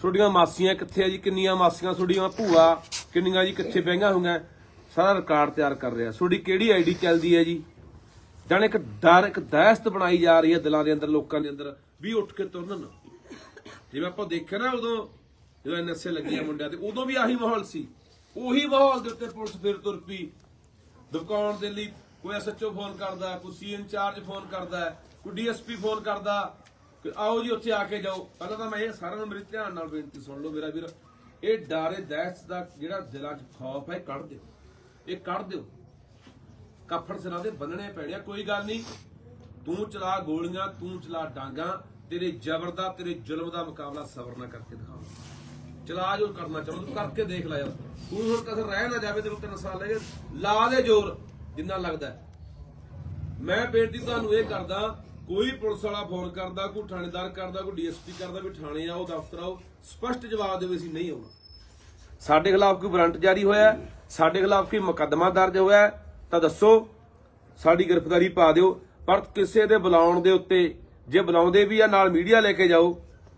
ਤੁਹਾਡੀਆਂ ਮਾਸੀਆਂ ਕਿੱਥੇ ਆ ਜੀ? ਕਿੰਨੀਆਂ ਮਾਸੀਆਂ ਤੁਹਾਡੀਆਂ ਭੂਆ? ਕਿੰਨੀਆਂ ਜੀ ਕਿੱਥੇ ਬਹਿਆਂ ਹੋਈਆਂ? ਸਾਰਾ ਰਿਕਾਰਡ ਤਿਆਰ ਕਰ ਰਿਹਾ। ਤੁਹਾਡੀ ਕਿਹੜੀ ਆਈਡੀ ਚੱਲਦੀ ਹੈ ਜੀ? ਜਾਣੇ ਇੱਕ ਡਰ, ਇੱਕ ਦਹਿਸ਼ਤ ਬਣਾਈ ਜਾ ਰਹੀ ਹੈ ਦਿਲਾਂ ਦੇ ਅੰਦਰ, ਲੋਕਾਂ ਦੇ ਅੰਦਰ, ਵੀ ਉੱਠ ਕੇ ਤੁਰਨ। ਨਾ ਜਿਵੇਂ ਆਪਾਂ ਦੇਖਿਆ ਨਾ ਉਦੋਂ, ਜਦੋਂ ਐਨਐਸਏ ਲੱਗੀਆਂ ਮੁੰਡਿਆਂ ਤੇ, ਉਦੋਂ ਵੀ ਆਹੀ ਮਾਹੌਲ ਸੀ। ਉਹੀ ਮਾਹੌਲ ਦੇ ਉੱਤੇ ਪੁਲਿਸ ਫਿਰ ਤੁਰ ਪਈ। ਦਬਕਾਉਣ ਦੇ ਲਈ ਕੋਈ ਐਸਐਚਓ ਫੋਨ ਕਰਦਾ, ਕੋਈ ਸੀ ਇੰਚਾਰਜ ਫੋਨ ਕਰਦਾ, ਕੋਈ ਡੀਐਸਪੀ ਫੋਨ ਕਰਦਾ। ਆਓ ਜੀ ਉੱਥੇ ਆ ਕੇ ਜਾਓ। ਪਹਿਲਾਂ ਤਾਂ ਮੈਂ ਇਹ ਸਾਰਿਆਂ ਨੂੰ ਮੇਰੇ ਧਿਆਨ ਨਾਲ ਬੇਨਤੀ ਸੁਣ ਲਓ ਮੇਰਾ ਵੀਰ। ਇਹ ਡਾਰੇ ਦਹਿਸ਼ਤ ਦਾ ਜਿਹੜਾ ਦਿਲਾਂ 'ਚ ਖੌਫ ਹੈ ਕੱਢ ਦਿਓ। ਇਹ ਕੱਢ ਦਿਓ। ਕਾਫੜ ਸਿਰਾਂ ਦੇ ਬੰਨਣੇ ਪੈਣੇ ਕੋਈ ਗੱਲ ਨਹੀਂ। ਤੂੰ ਚਲਾ ਗੋਲੀਆਂ, ਤੂੰ ਚਲਾ ਡਾਂਗਾ, ਤੇਰੇ ਜ਼ਬਰ ਦਾ, ਤੇਰੇ ਜ਼ੁਲਮ ਦਾ ਮੁਕਾਬਲਾ ਸਬਰ ਨਾਲ ਕਰਕੇ ਦਿਖਾ। ਚਲਾ ਜੋ ਕਰਨਾ ਚਾਹੁੰਦਾ, ਤੂੰ ਕਰਕੇ ਦੇਖ ਲੈ ਯਾਰ ਤੂੰ ਹੁਣ ਕਸਰ ਰਹਿ ਨਾ ਜਾਵੇ, ਤੈਨੂੰ ਤਿੰਨ ਸਾਲ ਲੱਗੇ ਲਾ ਦੇ ਜ਼ੋਰ, ਜਿੰਨਾ ਲੱਗਦਾ ਮੈਂ ਬੇਨਤੀ ਤੁਹਾਨੂੰ ਇਹ ਕਰਦਾ ਕੋਈ ਪੁਲਿਸ ਵਾਲਾ ਫੋਨ ਕਰਦਾ, ਕੋਈ ਥਾਣੇਦਾਰ ਕਰਦਾ, ਕੋਈ ਡੀਐਸਪੀ ਕਰਦਾ ਵੀ ਥਾਣੇ ਆਓ, ਦਫ਼ਤਰ ਆਓ, ਸਪਸ਼ਟ ਜਵਾਬ ਦੇਵੇ ਅਸੀਂ ਨਹੀਂ ਆਉਣਾ। ਸਾਡੇ ਖਿਲਾਫ ਕੋਈ ਵਾਰੰਟ ਜਾਰੀ ਹੋਇਆ, ਸਾਡੇ ਖਿਲਾਫ ਕੋਈ ਮੁਕੱਦਮਾ ਦਰਜ ਹੋਇਆ, ਤਾਂ ਦੱਸੋ, ਸਾਡੀ ਗ੍ਰਿਫਤਾਰੀ ਪਾ ਦਿਓ, ਪਰ ਕਿਸੇ ਦੇ ਬੁਲਾਉਣ ਦੇ ਉੱਤੇ, ਜੇ ਬੁਲਾਉਂਦੇ ਵੀ ਆ, ਨਾਲ ਮੀਡੀਆ ਲੈ ਕੇ ਜਾਓ,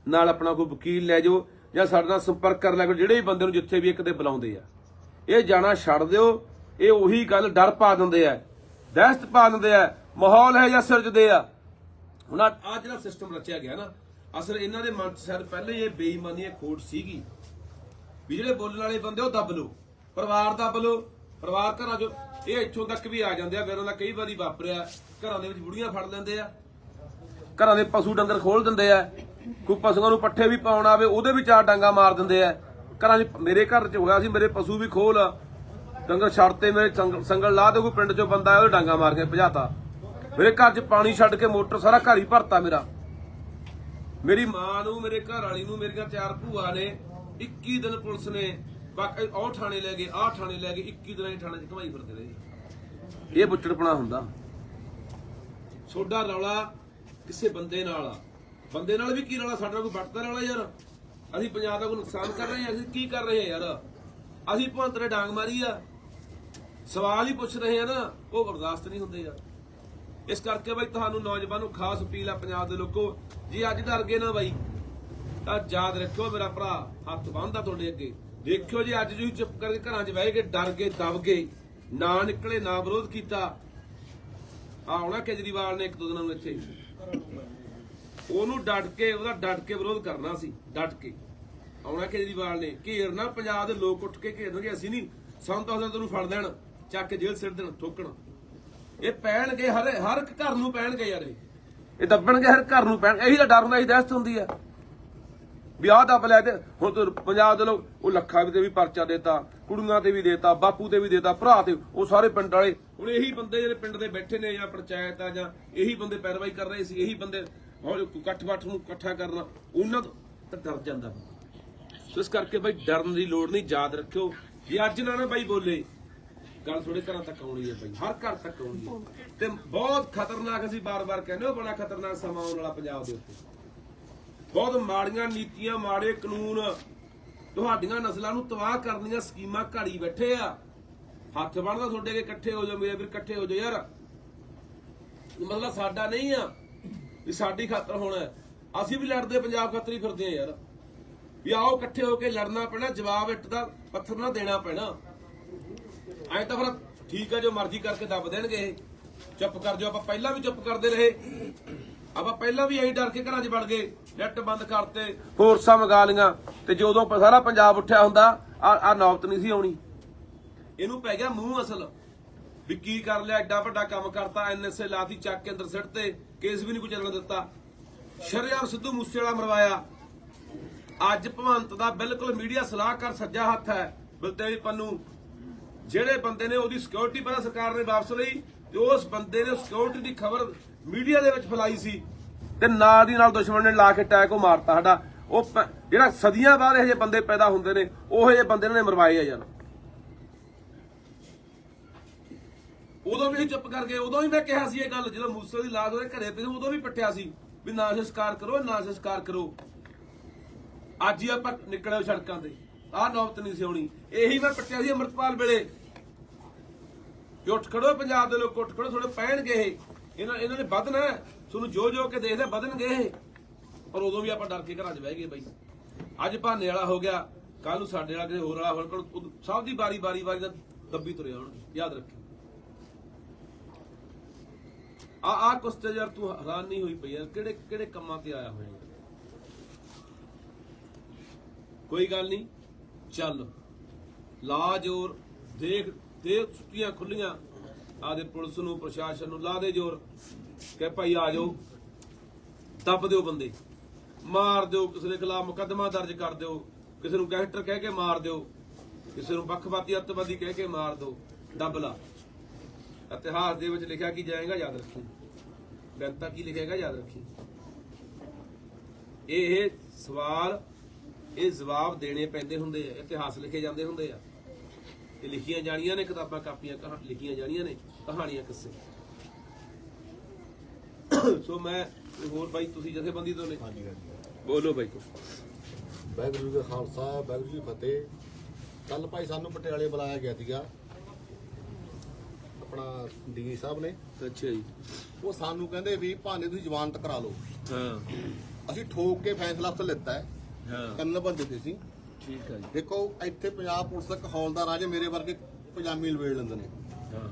ਨਾਲ ਆਪਣਾ ਕੋਈ ਵਕੀਲ ਲੈ ਜਾਓ, ਜਾਂ ਸਾਡੇ ਨਾਲ ਸੰਪਰਕ ਕਰ ਲਿਆ ਜਿਹੜੇ ਵੀ ਬੰਦੇ ਨੂੰ ਜਿੱਥੇ ਵੀ ਇੱਕ ਦੇ ਬੁਲਾਉਂਦੇ ਆ, ਇਹ ਜਾਣਾ ਛੱਡ ਦਿਓ, ਇਹ ਉਹੀ ਗੱਲ ਡਰ ਪਾ ਦਿੰਦੇ ਆ, ਦਹਿਸ਼ਤ ਪਾ ਦਿੰਦੇ ਆ, ਮਾਹੌਲ ਹੈ ਜਾਂ ਸਿਰਜਦੇ ਆ। ਹੁਣ ਆ ਆਹ ਜਿਹੜਾ ਸਿਸਟਮ ਰਚਿਆ ਗਿਆ ਨਾ, ਅਸਲ ਇਹਨਾਂ ਦੇ ਮਨ 'ਚ ਸ਼ਾਇਦ ਪਹਿਲੇ ਇਹ ਬੇਈਮਾਨੀ ਇਹ ਖੋਟ ਸੀਗੀ ਵੀ ਜਿਹੜੇ ਬੋਲਣ ਵਾਲੇ ਬੰਦੇ ਉਹ ਦੱਬ ਲੋ ਪਰਿਵਾਰ ਦੱਬ ਲੋ ਪਰਿਵਾਰ ਘਰਾਂ 'ਚ ਇਹ ਇੱਥੋਂ ਤੱਕ ਵੀ ਆ ਜਾਂਦੇ ਆ ਮੇਰਾ ਨਾਲ ਕਈ ਵਾਰੀ ਵਾਪਰਿਆ, ਘਰਾਂ ਦੇ ਵਿੱਚ ਬੁੜੀਆਂ ਫੜ ਲੈਂਦੇ ਆ, ਘਰਾਂ ਦੇ ਪਸ਼ੂ ਡੰਗਰ ਖੋਲ ਦਿੰਦੇ ਆ, ਕੋਈ ਪਸ਼ੂਆਂ ਨੂੰ ਪੱਠੇ ਵੀ ਪਾਉਣ ਆਵੇ, ਉਹਦੇ ਵੀ ਚਾਰ ਡਾਂਗਾ ਮਾਰ ਦਿੰਦੇ ਆ। ਘਰਾਂ 'ਚ ਮੇਰੇ ਘਰ 'ਚ ਹੋਇਆ ਸੀ, ਮੇਰੇ ਪਸ਼ੂ ਵੀ ਖੋਲ ਡੰਗਰ ਛੱਡਤੇ ਮੇਰੇ ਸੰਗ- ਸੰਗਲ ਲਾ ਦੇ, ਕੋਈ ਪਿੰਡ 'ਚੋਂ ਬੰਦਾ ਆਇਆ ਉਹ ਡਾਂਗਾ ਮਾਰ ਕੇ ਭਜਾਤਾ। ਮੇਰੇ ਘਰ 'ਚ ਪਾਣੀ ਛੱਡ ਕੇ ਮੋਟਰ ਸਾਰਾ ਘਰ ਹੀ ਭਰਤਾ ਮੇਰਾ। ਮੇਰੀ ਮਾਂ ਨੂੰ, ਮੇਰੇ ਘਰ ਵਾਲੀ ਨੂੰ, ਮੇਰੀਆਂ ਚਾਰ ਭੂਆ ਨੇ 21 ਦਿਨ ਪੁਲਿਸ ਨੇ ਬਾਕੀ ਉਹ ਥਾਣੇ ਲੈ ਗਏ, ਆਹ ਥਾਣੇ ਲੈ ਗਏ 21 ਦਿਨਾਂ ਹੀ ਥਾਣੇ 'ਚ ਘਮਾਈ ਫਿਰਦੇ ਰਹੇ। ਇਹ ਬੁੱਚੜਪਣਾ ਹੁੰਦਾ। ਸੋਡਾ ਰੌਲਾ ਕਿਸੇ ਬੰਦੇ ਨਾਲ ਆ। ਬੰਦੇ ਨਾਲ ਵੀ ਕੀ ਰੌਲਾ? ਸਾਡਾ ਕੋਈ ਵੱਟਦਾ ਰੌਲਾ ਯਾਰ। ਅਸੀਂ ਪੰਜਾਬ ਦਾ ਕੋਈ ਨੁਕਸਾਨ ਕਰ ਰਹੇ ਹਾਂ, ਅਸੀਂ ਕੀ ਕਰ ਰਹੇ ਹਾਂ ਯਾਰ? ਅਸੀਂ ਭੰਤ ਡਾਂਗ ਮਾਰੀ ਆ। ਸਵਾਲ ਹੀ ਪੁੱਛ ਰਹੇ ਆ ਨਾ, ਉਹ ਬਰਦਾਸ਼ਤ ਨਹੀਂ ਹੁੰਦੇ ਯਾਰ। ਇਸ ਕਰਕੇ ਬਾਈ ਤੁਹਾਨੂੰ ਨੌਜਵਾਨ ਨੂੰ ਖਾਸ ਅਪੀਲ ਆ ਪੰਜਾਬ ਦੇ ਲੋਕੋ, ਜੇ ਅੱਜ ਡਰ ਗਏ ਨਾ ਬਾਈ, ਤਾਂ ਯਾਦ ਰੱਖਿਓ ਮੇਰਾ ਭਰਾ, ਹੱਥ ਬੰਨਦਾ ਤੁਹਾਡੇ ਅੱਗੇ। ਦੇਖਿਓ ਜੇ ਅੱਜ ਤੁਸੀਂ ਚੁੱਪ ਕਰਕੇ ਘਰਾਂ 'ਚ ਬਹਿ ਕੇ ਡਰ ਗਏ, ਦਬ ਗਏ, ਨਾ ਨਿਕਲੇ, ਨਾ ਵਿਰੋਧ ਕੀਤਾ ਆਉਣਾ ਕੇਜਰੀਵਾਲ ਨੇ ਇੱਕ ਦੋ ਦਿਨਾਂ ਨੂੰ ਇੱਥੇ। ਉਹਨੂੰ ਡਟ ਕੇ, ਉਹਦਾ ਡਟ ਕੇ ਵਿਰੋਧ ਕਰਨਾ ਸੀ, ਡਟ ਕੇ। ਆਉਣਾ ਕੇਜਰੀਵਾਲ ਨੇ, ਘੇਰਨਾ, ਪੰਜਾਬ ਦੇ ਲੋਕ ਉੱਠ ਕੇ ਘੇਰਨਗੇ, ਅਸੀਂ ਨਹੀਂ। ਸੰਤ ਹਸਨ ਤੈਨੂੰ ਫੜ ਲੈਣ, ਚੱਕ ਕੇ ਜੇਲ੍ਹ ਸਿੱਟ ਦੇਣ, ਠੋਕਣ। ਇਹ ਪੈਣਗੇ ਹਰ ਹਰ ਇੱਕ ਘਰ ਨੂੰ ਪੈਣਗੇ ਯਾਰ ਇਹ। ਇਹ ਦੱਬਣਗੇ ਹਰ ਘਰ ਨੂੰ ਪੈਣ, ਇਹੀ ਤਾਂ ਡਰ ਹੁੰਦਾ, ਇਹੀ ਦਹਿਸ਼ਤ ਹੁੰਦੀ ਆ। ਵੀ ਆਹ ਦੱਬ ਲੈ ਤੇ ਹੁਣ ਤੂੰ ਪੰਜਾਬ ਦੇ ਲੋਕ, ਉਹ ਲੱਖਾਂ ਤੇ ਵੀ ਪਰਚਾ ਦੇਤਾ, ਕੁੜੀਆਂ ਤੇ ਵੀ ਦੇਤਾ, ਬਾਪੂ ਤੇ ਵੀ ਦੇਤਾ, ਭਰਾ ਤੇ, ਉਹ ਸਾਰੇ ਪਿੰਡ ਵਾਲੇ, ਹੁਣ ਇਹੀ ਬੰਦੇ ਜਿਹੜੇ ਪਿੰਡ ਦੇ ਬੈਠੇ ਨੇ ਜਾਂ ਪੰਚਾਇਤ ਆ ਜਾਂ ਇਹੀ ਬੰਦੇ ਪੈਰਵਾਈ ਕਰ ਰਹੇ ਸੀ, ਇਹੀ ਬੰਦੇ ਹੁਣ ਇਕੱਠ ਬੱਠ ਨੂੰ ਇਕੱਠਾ ਕਰਨਾ, ਉਹਨਾਂ ਤੋਂ ਡਰ ਜਾਂਦਾ ਸੋ ਇਸ ਕਰਕੇ ਬਾਈ, ਡਰਨ ਦੀ ਲੋੜ ਨਹੀਂ, ਯਾਦ ਰੱਖਿਓ। ਜੇ ਅੱਜ ਨਾ ਨਾ ਬਾਈ ਬੋਲੇ ਗੱਲ ਥੋੜੇ ਘਰਾਂ ਤੱਕ ਆਉਣੀ ਹੈ ਬਈ, ਹਰ ਘਰ ਤੱਕ ਆਉਣੀ ਹੈ। ਤੇ ਬਹੁਤ ਖਤਰਨਾਕ ਅਸੀਂ ਬਾਰ-ਬਾਰ ਕਹਿੰਦੇ ਹਾਂ ਬੜਾ ਖਤਰਨਾਕ ਸਮਾਂ ਆਉਣ ਵਾਲਾ ਪੰਜਾਬ ਦੇ ਉੱਤੇ। ਬਹੁਤ ਮਾੜੀਆਂ ਨੀਤੀਆਂ, ਮਾੜੇ ਕਾਨੂੰਨ ਤੁਹਾਡੀਆਂ ਨਸਲਾਂ ਨੂੰ ਤਬਾਹ ਕਰਨ ਦੀਆਂ ਸਕੀਮਾਂ ਘੜੀ ਬੈਠੇ ਆ। ਹੱਥ ਬਣਦਾ ਤੁਹਾਡੇ ਕੇ ਇਕੱਠੇ ਹੋ ਜਾਓ, ਮੇਰੇ ਵੀਰ ਇਕੱਠੇ ਹੋ ਜਾਓ, ਯਾਰ। ਮਤਲਬ ਸਾਡਾ ਨਹੀਂ ਆ ਵੀ ਸਾਡੀ ਖਾਤਰ ਹੋਣਾ ਅਸੀਂ ਵੀ ਲੜਦੇ, ਪੰਜਾਬ ਖਾਤਰ ਹੀ ਫਿਰਦੇ ਆ ਯਾਰ। ਵੀ ਆਓ ਇਕੱਠੇ ਹੋ ਕੇ ਲੜਨਾ ਪੈਣਾ, ਜਵਾਬ ਇੱਟ ਦਾ, ਪੱਥਰ ਨਾ ਦੇਣਾ ਪੈਣਾ। ਐ ਤਾਂ ਫਿਰ ਠੀਕ ਹੈ ਜੋ ਮਰਜ਼ੀ ਕਰਕੇ ਦੱਬ ਦੇਣਗੇ ਇਹ। ਚੁੱਪ ਕਰ ਜਾਓ, ਆਪਾਂ ਪਹਿਲਾਂ ਵੀ ਚੁੱਪ ਕਰਦੇ ਰਹੇ। ਆਪਾਂ ਪਹਿਲਾਂ ਵੀ ਐਂ ਡਰ ਕੇ ਘਰਾਂ 'ਚ ਵੜ ਗਏ ਨੈਟ ਬੰਦ ਕਰਤੇ ਫੋਰਸਾਂ ਮੰਗਾ ਲੀਆਂ ਤੇ ਜਦੋਂ ਸਾਰਾ ਪੰਜਾਬ ਉੱਠਿਆ ਹੁੰਦਾ, ਆ ਆ ਨੌਬਤ ਨਹੀਂ ਸੀ ਆਉਣੀ। ਇਹਨੂੰ ਪੈ ਗਿਆ ਮੂੰਹ ਅਸਲ। ਵੀ ਕੀ ਕਰ ਲਿਆ, ਐਡਾ ਵੱਡਾ ਕੰਮ ਕਰਤਾ ਐਨਐਸਏ ਲਾਤੀ, ਚੱਕ ਕੇ ਅੰਦਰ ਸਿੱਟ ਤੇ, ਕੇਸ ਵੀ ਨਹੀਂ ਕੋਈ ਚੱਲਣ ਦਿੱਤਾ। ਸ਼ਰਿਆਮ ਸਿੱਧੂ ਮੂਸੇਵਾਲਾ ਮਰਵਾਇਆ। ਅੱਜ ਭਵੰਤ ਦਾ ਬਿਲਕੁਲ ਮੀਡੀਆ ਸਲਾਹਕਾਰ ਸੱਜਾ ਹੱਥ ਹੈ। ਬਲਤੇਜ ਪੰਨੂ ਜਿਹੜੇ ਬੰਦੇ ਨੇ ਉਹਦੀ ਸਿਕਿਉਰਿਟੀ ਪਹਿਲਾਂ ਸਰਕਾਰ ਨੇ ਵਾਪਸ ਲਈ ਤੇ ਉਸ ਬੰਦੇ ਨੇ ਸਿਕਿਉਰਿਟੀ ਦੀ ਖਬਰ ਮੀਡੀਆ ਦੇ ਵਿੱਚ ਫੈਲਾਈ ਸੀ ਤੇ ਨਾਲ ਦੀ ਨਾਲ ਦੁਸ਼ਮਣ ਨੇ ਲਾ ਕੇ ਅਟੈਕ ਉਹ ਮਾਰਤਾ ਸਾਡਾ। ਉਹ ਜਿਹੜਾ ਸਦੀਆਂ ਬਾਅਦ ਇਹ ਜਿਹੇ ਬੰਦੇ ਪੈਦਾ ਹੁੰਦੇ ਨੇ, ਉਹ ਜਿਹੇ ਬੰਦੇ ਨੇ ਮਰਵਾਏ ਆ ਯਾਰ। ਉਦੋਂ ਵੀ ਅਸੀਂ ਚੁੱਪ ਕਰ ਗਏ ਉਦੋਂ ਵੀ ਮੈਂ ਕਿਹਾ ਸੀ ਇਹ ਗੱਲ, ਜਦੋਂ ਮੂਸੇ ਦੀ ਲਾਸ਼ ਉਹਦੇ ਘਰੇ ਪਈ ਉਦੋਂ ਵੀ ਪੱਟਿਆ ਸੀ ਵੀ ਨਾ ਸੰਸਕਾਰ ਕਰੋ, ਨਾ ਸੰਸਕਾਰ ਕਰੋ। ਅੱਜ ਹੀ ਆਪਾਂ ਨਿਕਲੇ ਸੜਕਾਂ ਤੇ। ਆਹ ਨੌਬਤ ਨਹੀਂ ਸੀ ਆਉਣੀ ਇਹੀ ਮੈਂ ਪੱਟਿਆ ਸੀ ਅਮਰਤਪਾਲ ਵੇਲੇ। ਕਿ ਉੱਠ ਖੜੋ ਪੰਜਾਬ ਦੇ ਲੋਕ, ਉੱਠ ਖੜੋ ਥੋੜੇ ਪੈਣਗੇ ਇਹ। ਇਹਨਾਂ ਇਹਨਾਂ ਨੇ ਵਧਣਾ ਤੁਹਾਨੂੰ ਜੋ ਜੋ ਕੇ ਦੇਖਦੇ ਵਧਣਗੇ ਇਹ। ਪਰ ਉਦੋਂ ਵੀ ਆਪਾਂ ਡਰ ਕੇ ਘਰਾਂ 'ਚ ਬਹਿ ਗਏ ਬਈ। ਅੱਜ ਭਾਨੇ ਵਾਲਾ ਹੋ ਗਿਆ। ਕੱਲ ਨੂੰ ਸਾਡੇ ਵਾਲਾ ਕਿਸੇ ਹੋਰ ਵਾਲਾ ਹੋਣ ਉਦੋਂ ਸਭ ਦੀ ਬਾਰੀ ਬਾਰੀ ਬਾਰੀ ਦਾ ਦੱਬੀ ਤੁਰੇ ਆਉਣਗੇ ਯਾਦ ਰੱਖਿਓ। ਆ ਆ ਕੁਛ ਯਾਰ ਤੂੰ ਹੈਰਾਨ ਨਹੀਂ ਹੋਈ ਪਈ ਯਾਰ। ਕਿਹੜੇ ਕਿਹੜੇ ਕੰਮਾਂ ਤੇ ਆਇਆ ਹੋਇਆ ਕੋਈ ਗੱਲ ਨਹੀਂ। ਚੱਲ। ਲਾ ਜੋਰ, ਦੇਖ ਦੇ ਛੁੱਟੀਆਂ ਖੁੱਲੀਆਂ। ਆਦੇ ਪੁਲਿਸ ਨੂੰ, ਪ੍ਰਸ਼ਾਸਨ ਨੂੰ ਲਾ ਦੇ ਜੋਰ। ਕਿ ਭਾਈ ਆ ਜਾਓ। ਦੱਬ ਦਿਓ ਬੰਦੇ। ਮਾਰ ਦਿਓ ਕਿਸੇ ਦੇ ਖਿਲਾਫ ਮੁਕੱਦਮਾ ਦਰਜ ਕਰ ਦਿਓ। ਕਿਸੇ ਨੂੰ ਗੈਂਗਸਟਰ ਕਹਿ ਕੇ ਮਾਰ ਦਿਓ। ਕਿਸੇ ਨੂੰ ਵੱਖਵਾਦੀ ਅੱਤਵਾਦੀ ਕਹਿ ਕੇ ਮਾਰ ਦਿਓ। ਦੱਬ ਲਾ। ਇਤਿਹਾਸ ਦੇ ਵਿੱਚ ਲਿਖਿਆ ਕੀ ਜਾਏਗਾ? ਯਾਦ ਰੱਖੀ। ਗਣਤਾ ਕੀ ਲਿਖੇਗਾ? ਯਾਦ ਰੱਖੀ। ਇਹ ਸਵਾਲ ਇਹ ਜਵਾਬ ਦੇਣੇ ਪੈਂਦੇ ਹੁੰਦੇ ਆ ਇਤਿਹਾਸ ਲਿਖੇ ਜਾਂਦੇ ਹੁੰਦੇ ਆ। ਇਹ ਲਿਖੀਆਂ ਜਾਣੀਆਂ ਨੇ ਕਿਤਾਬਾਂ ਕਾਪੀਆਂ ਲਿਖੀਆਂ ਜਾਣੀਆਂ ਨੇ ਕਹਾਣੀਆਂ ਕਿੱਸੇ? ਸੋ ਮੈਂ ਹੋਰ ਬਾਈ ਤੁਸੀਂ ਜਥੇਬੰਦੀ ਤੋਂ ਨੇ? ਹਾਂਜੀ ਹਾਂਜੀ। ਬੋਲੋ ਬਾਈ ਕੋ। ਵਾਹਿਗੁਰੂ ਜੀ ਖਾਲਸਾ ਵਾਹਿਗੁਰੂ ਜੀ ਫਤਿਹ। ਕੱਲ ਭਾਈ ਸਾਨੂੰ ਪਟਿਆਲੇ ਬੁਲਾਇਆ ਗਿਆ ਸੀਗਾ। ਆਪਣਾ ਡੀ ਸਾਹਿਬ ਨੇ। ਅੱਛਾ ਜੀ। ਉਹ ਸਾਨੂੰ ਕਹਿੰਦੇ ਵੀ ਭਾਨੇ ਤੁਸੀਂ ਜ਼ਮਾਨਤ ਕਰਾ ਲਓ। ਹਾਂ। ਅਸੀਂ ਠੋਕ ਕੇ ਫੈਸਲਾ ਉੱਥੇ ਲਿੱਤਾ ਹਾਂ। ਤਿੰਨ ਬੰਦੇ ਤੇ ਸੀ। ਠੀਕ ਹੈ ਜੀ। ਦੇਖੋ ਇੱਥੇ ਪੰਜਾਬ ਪੁਲਿਸ ਦਾ ਹੌਲਦਾਰ ਆ ਜੇ ਮੇਰੇ ਵਰਗੇ ਪਜਾਮੀ ਲਵੇੜ ਲੈਂਦੇ ਨੇ। ਹਾਂ।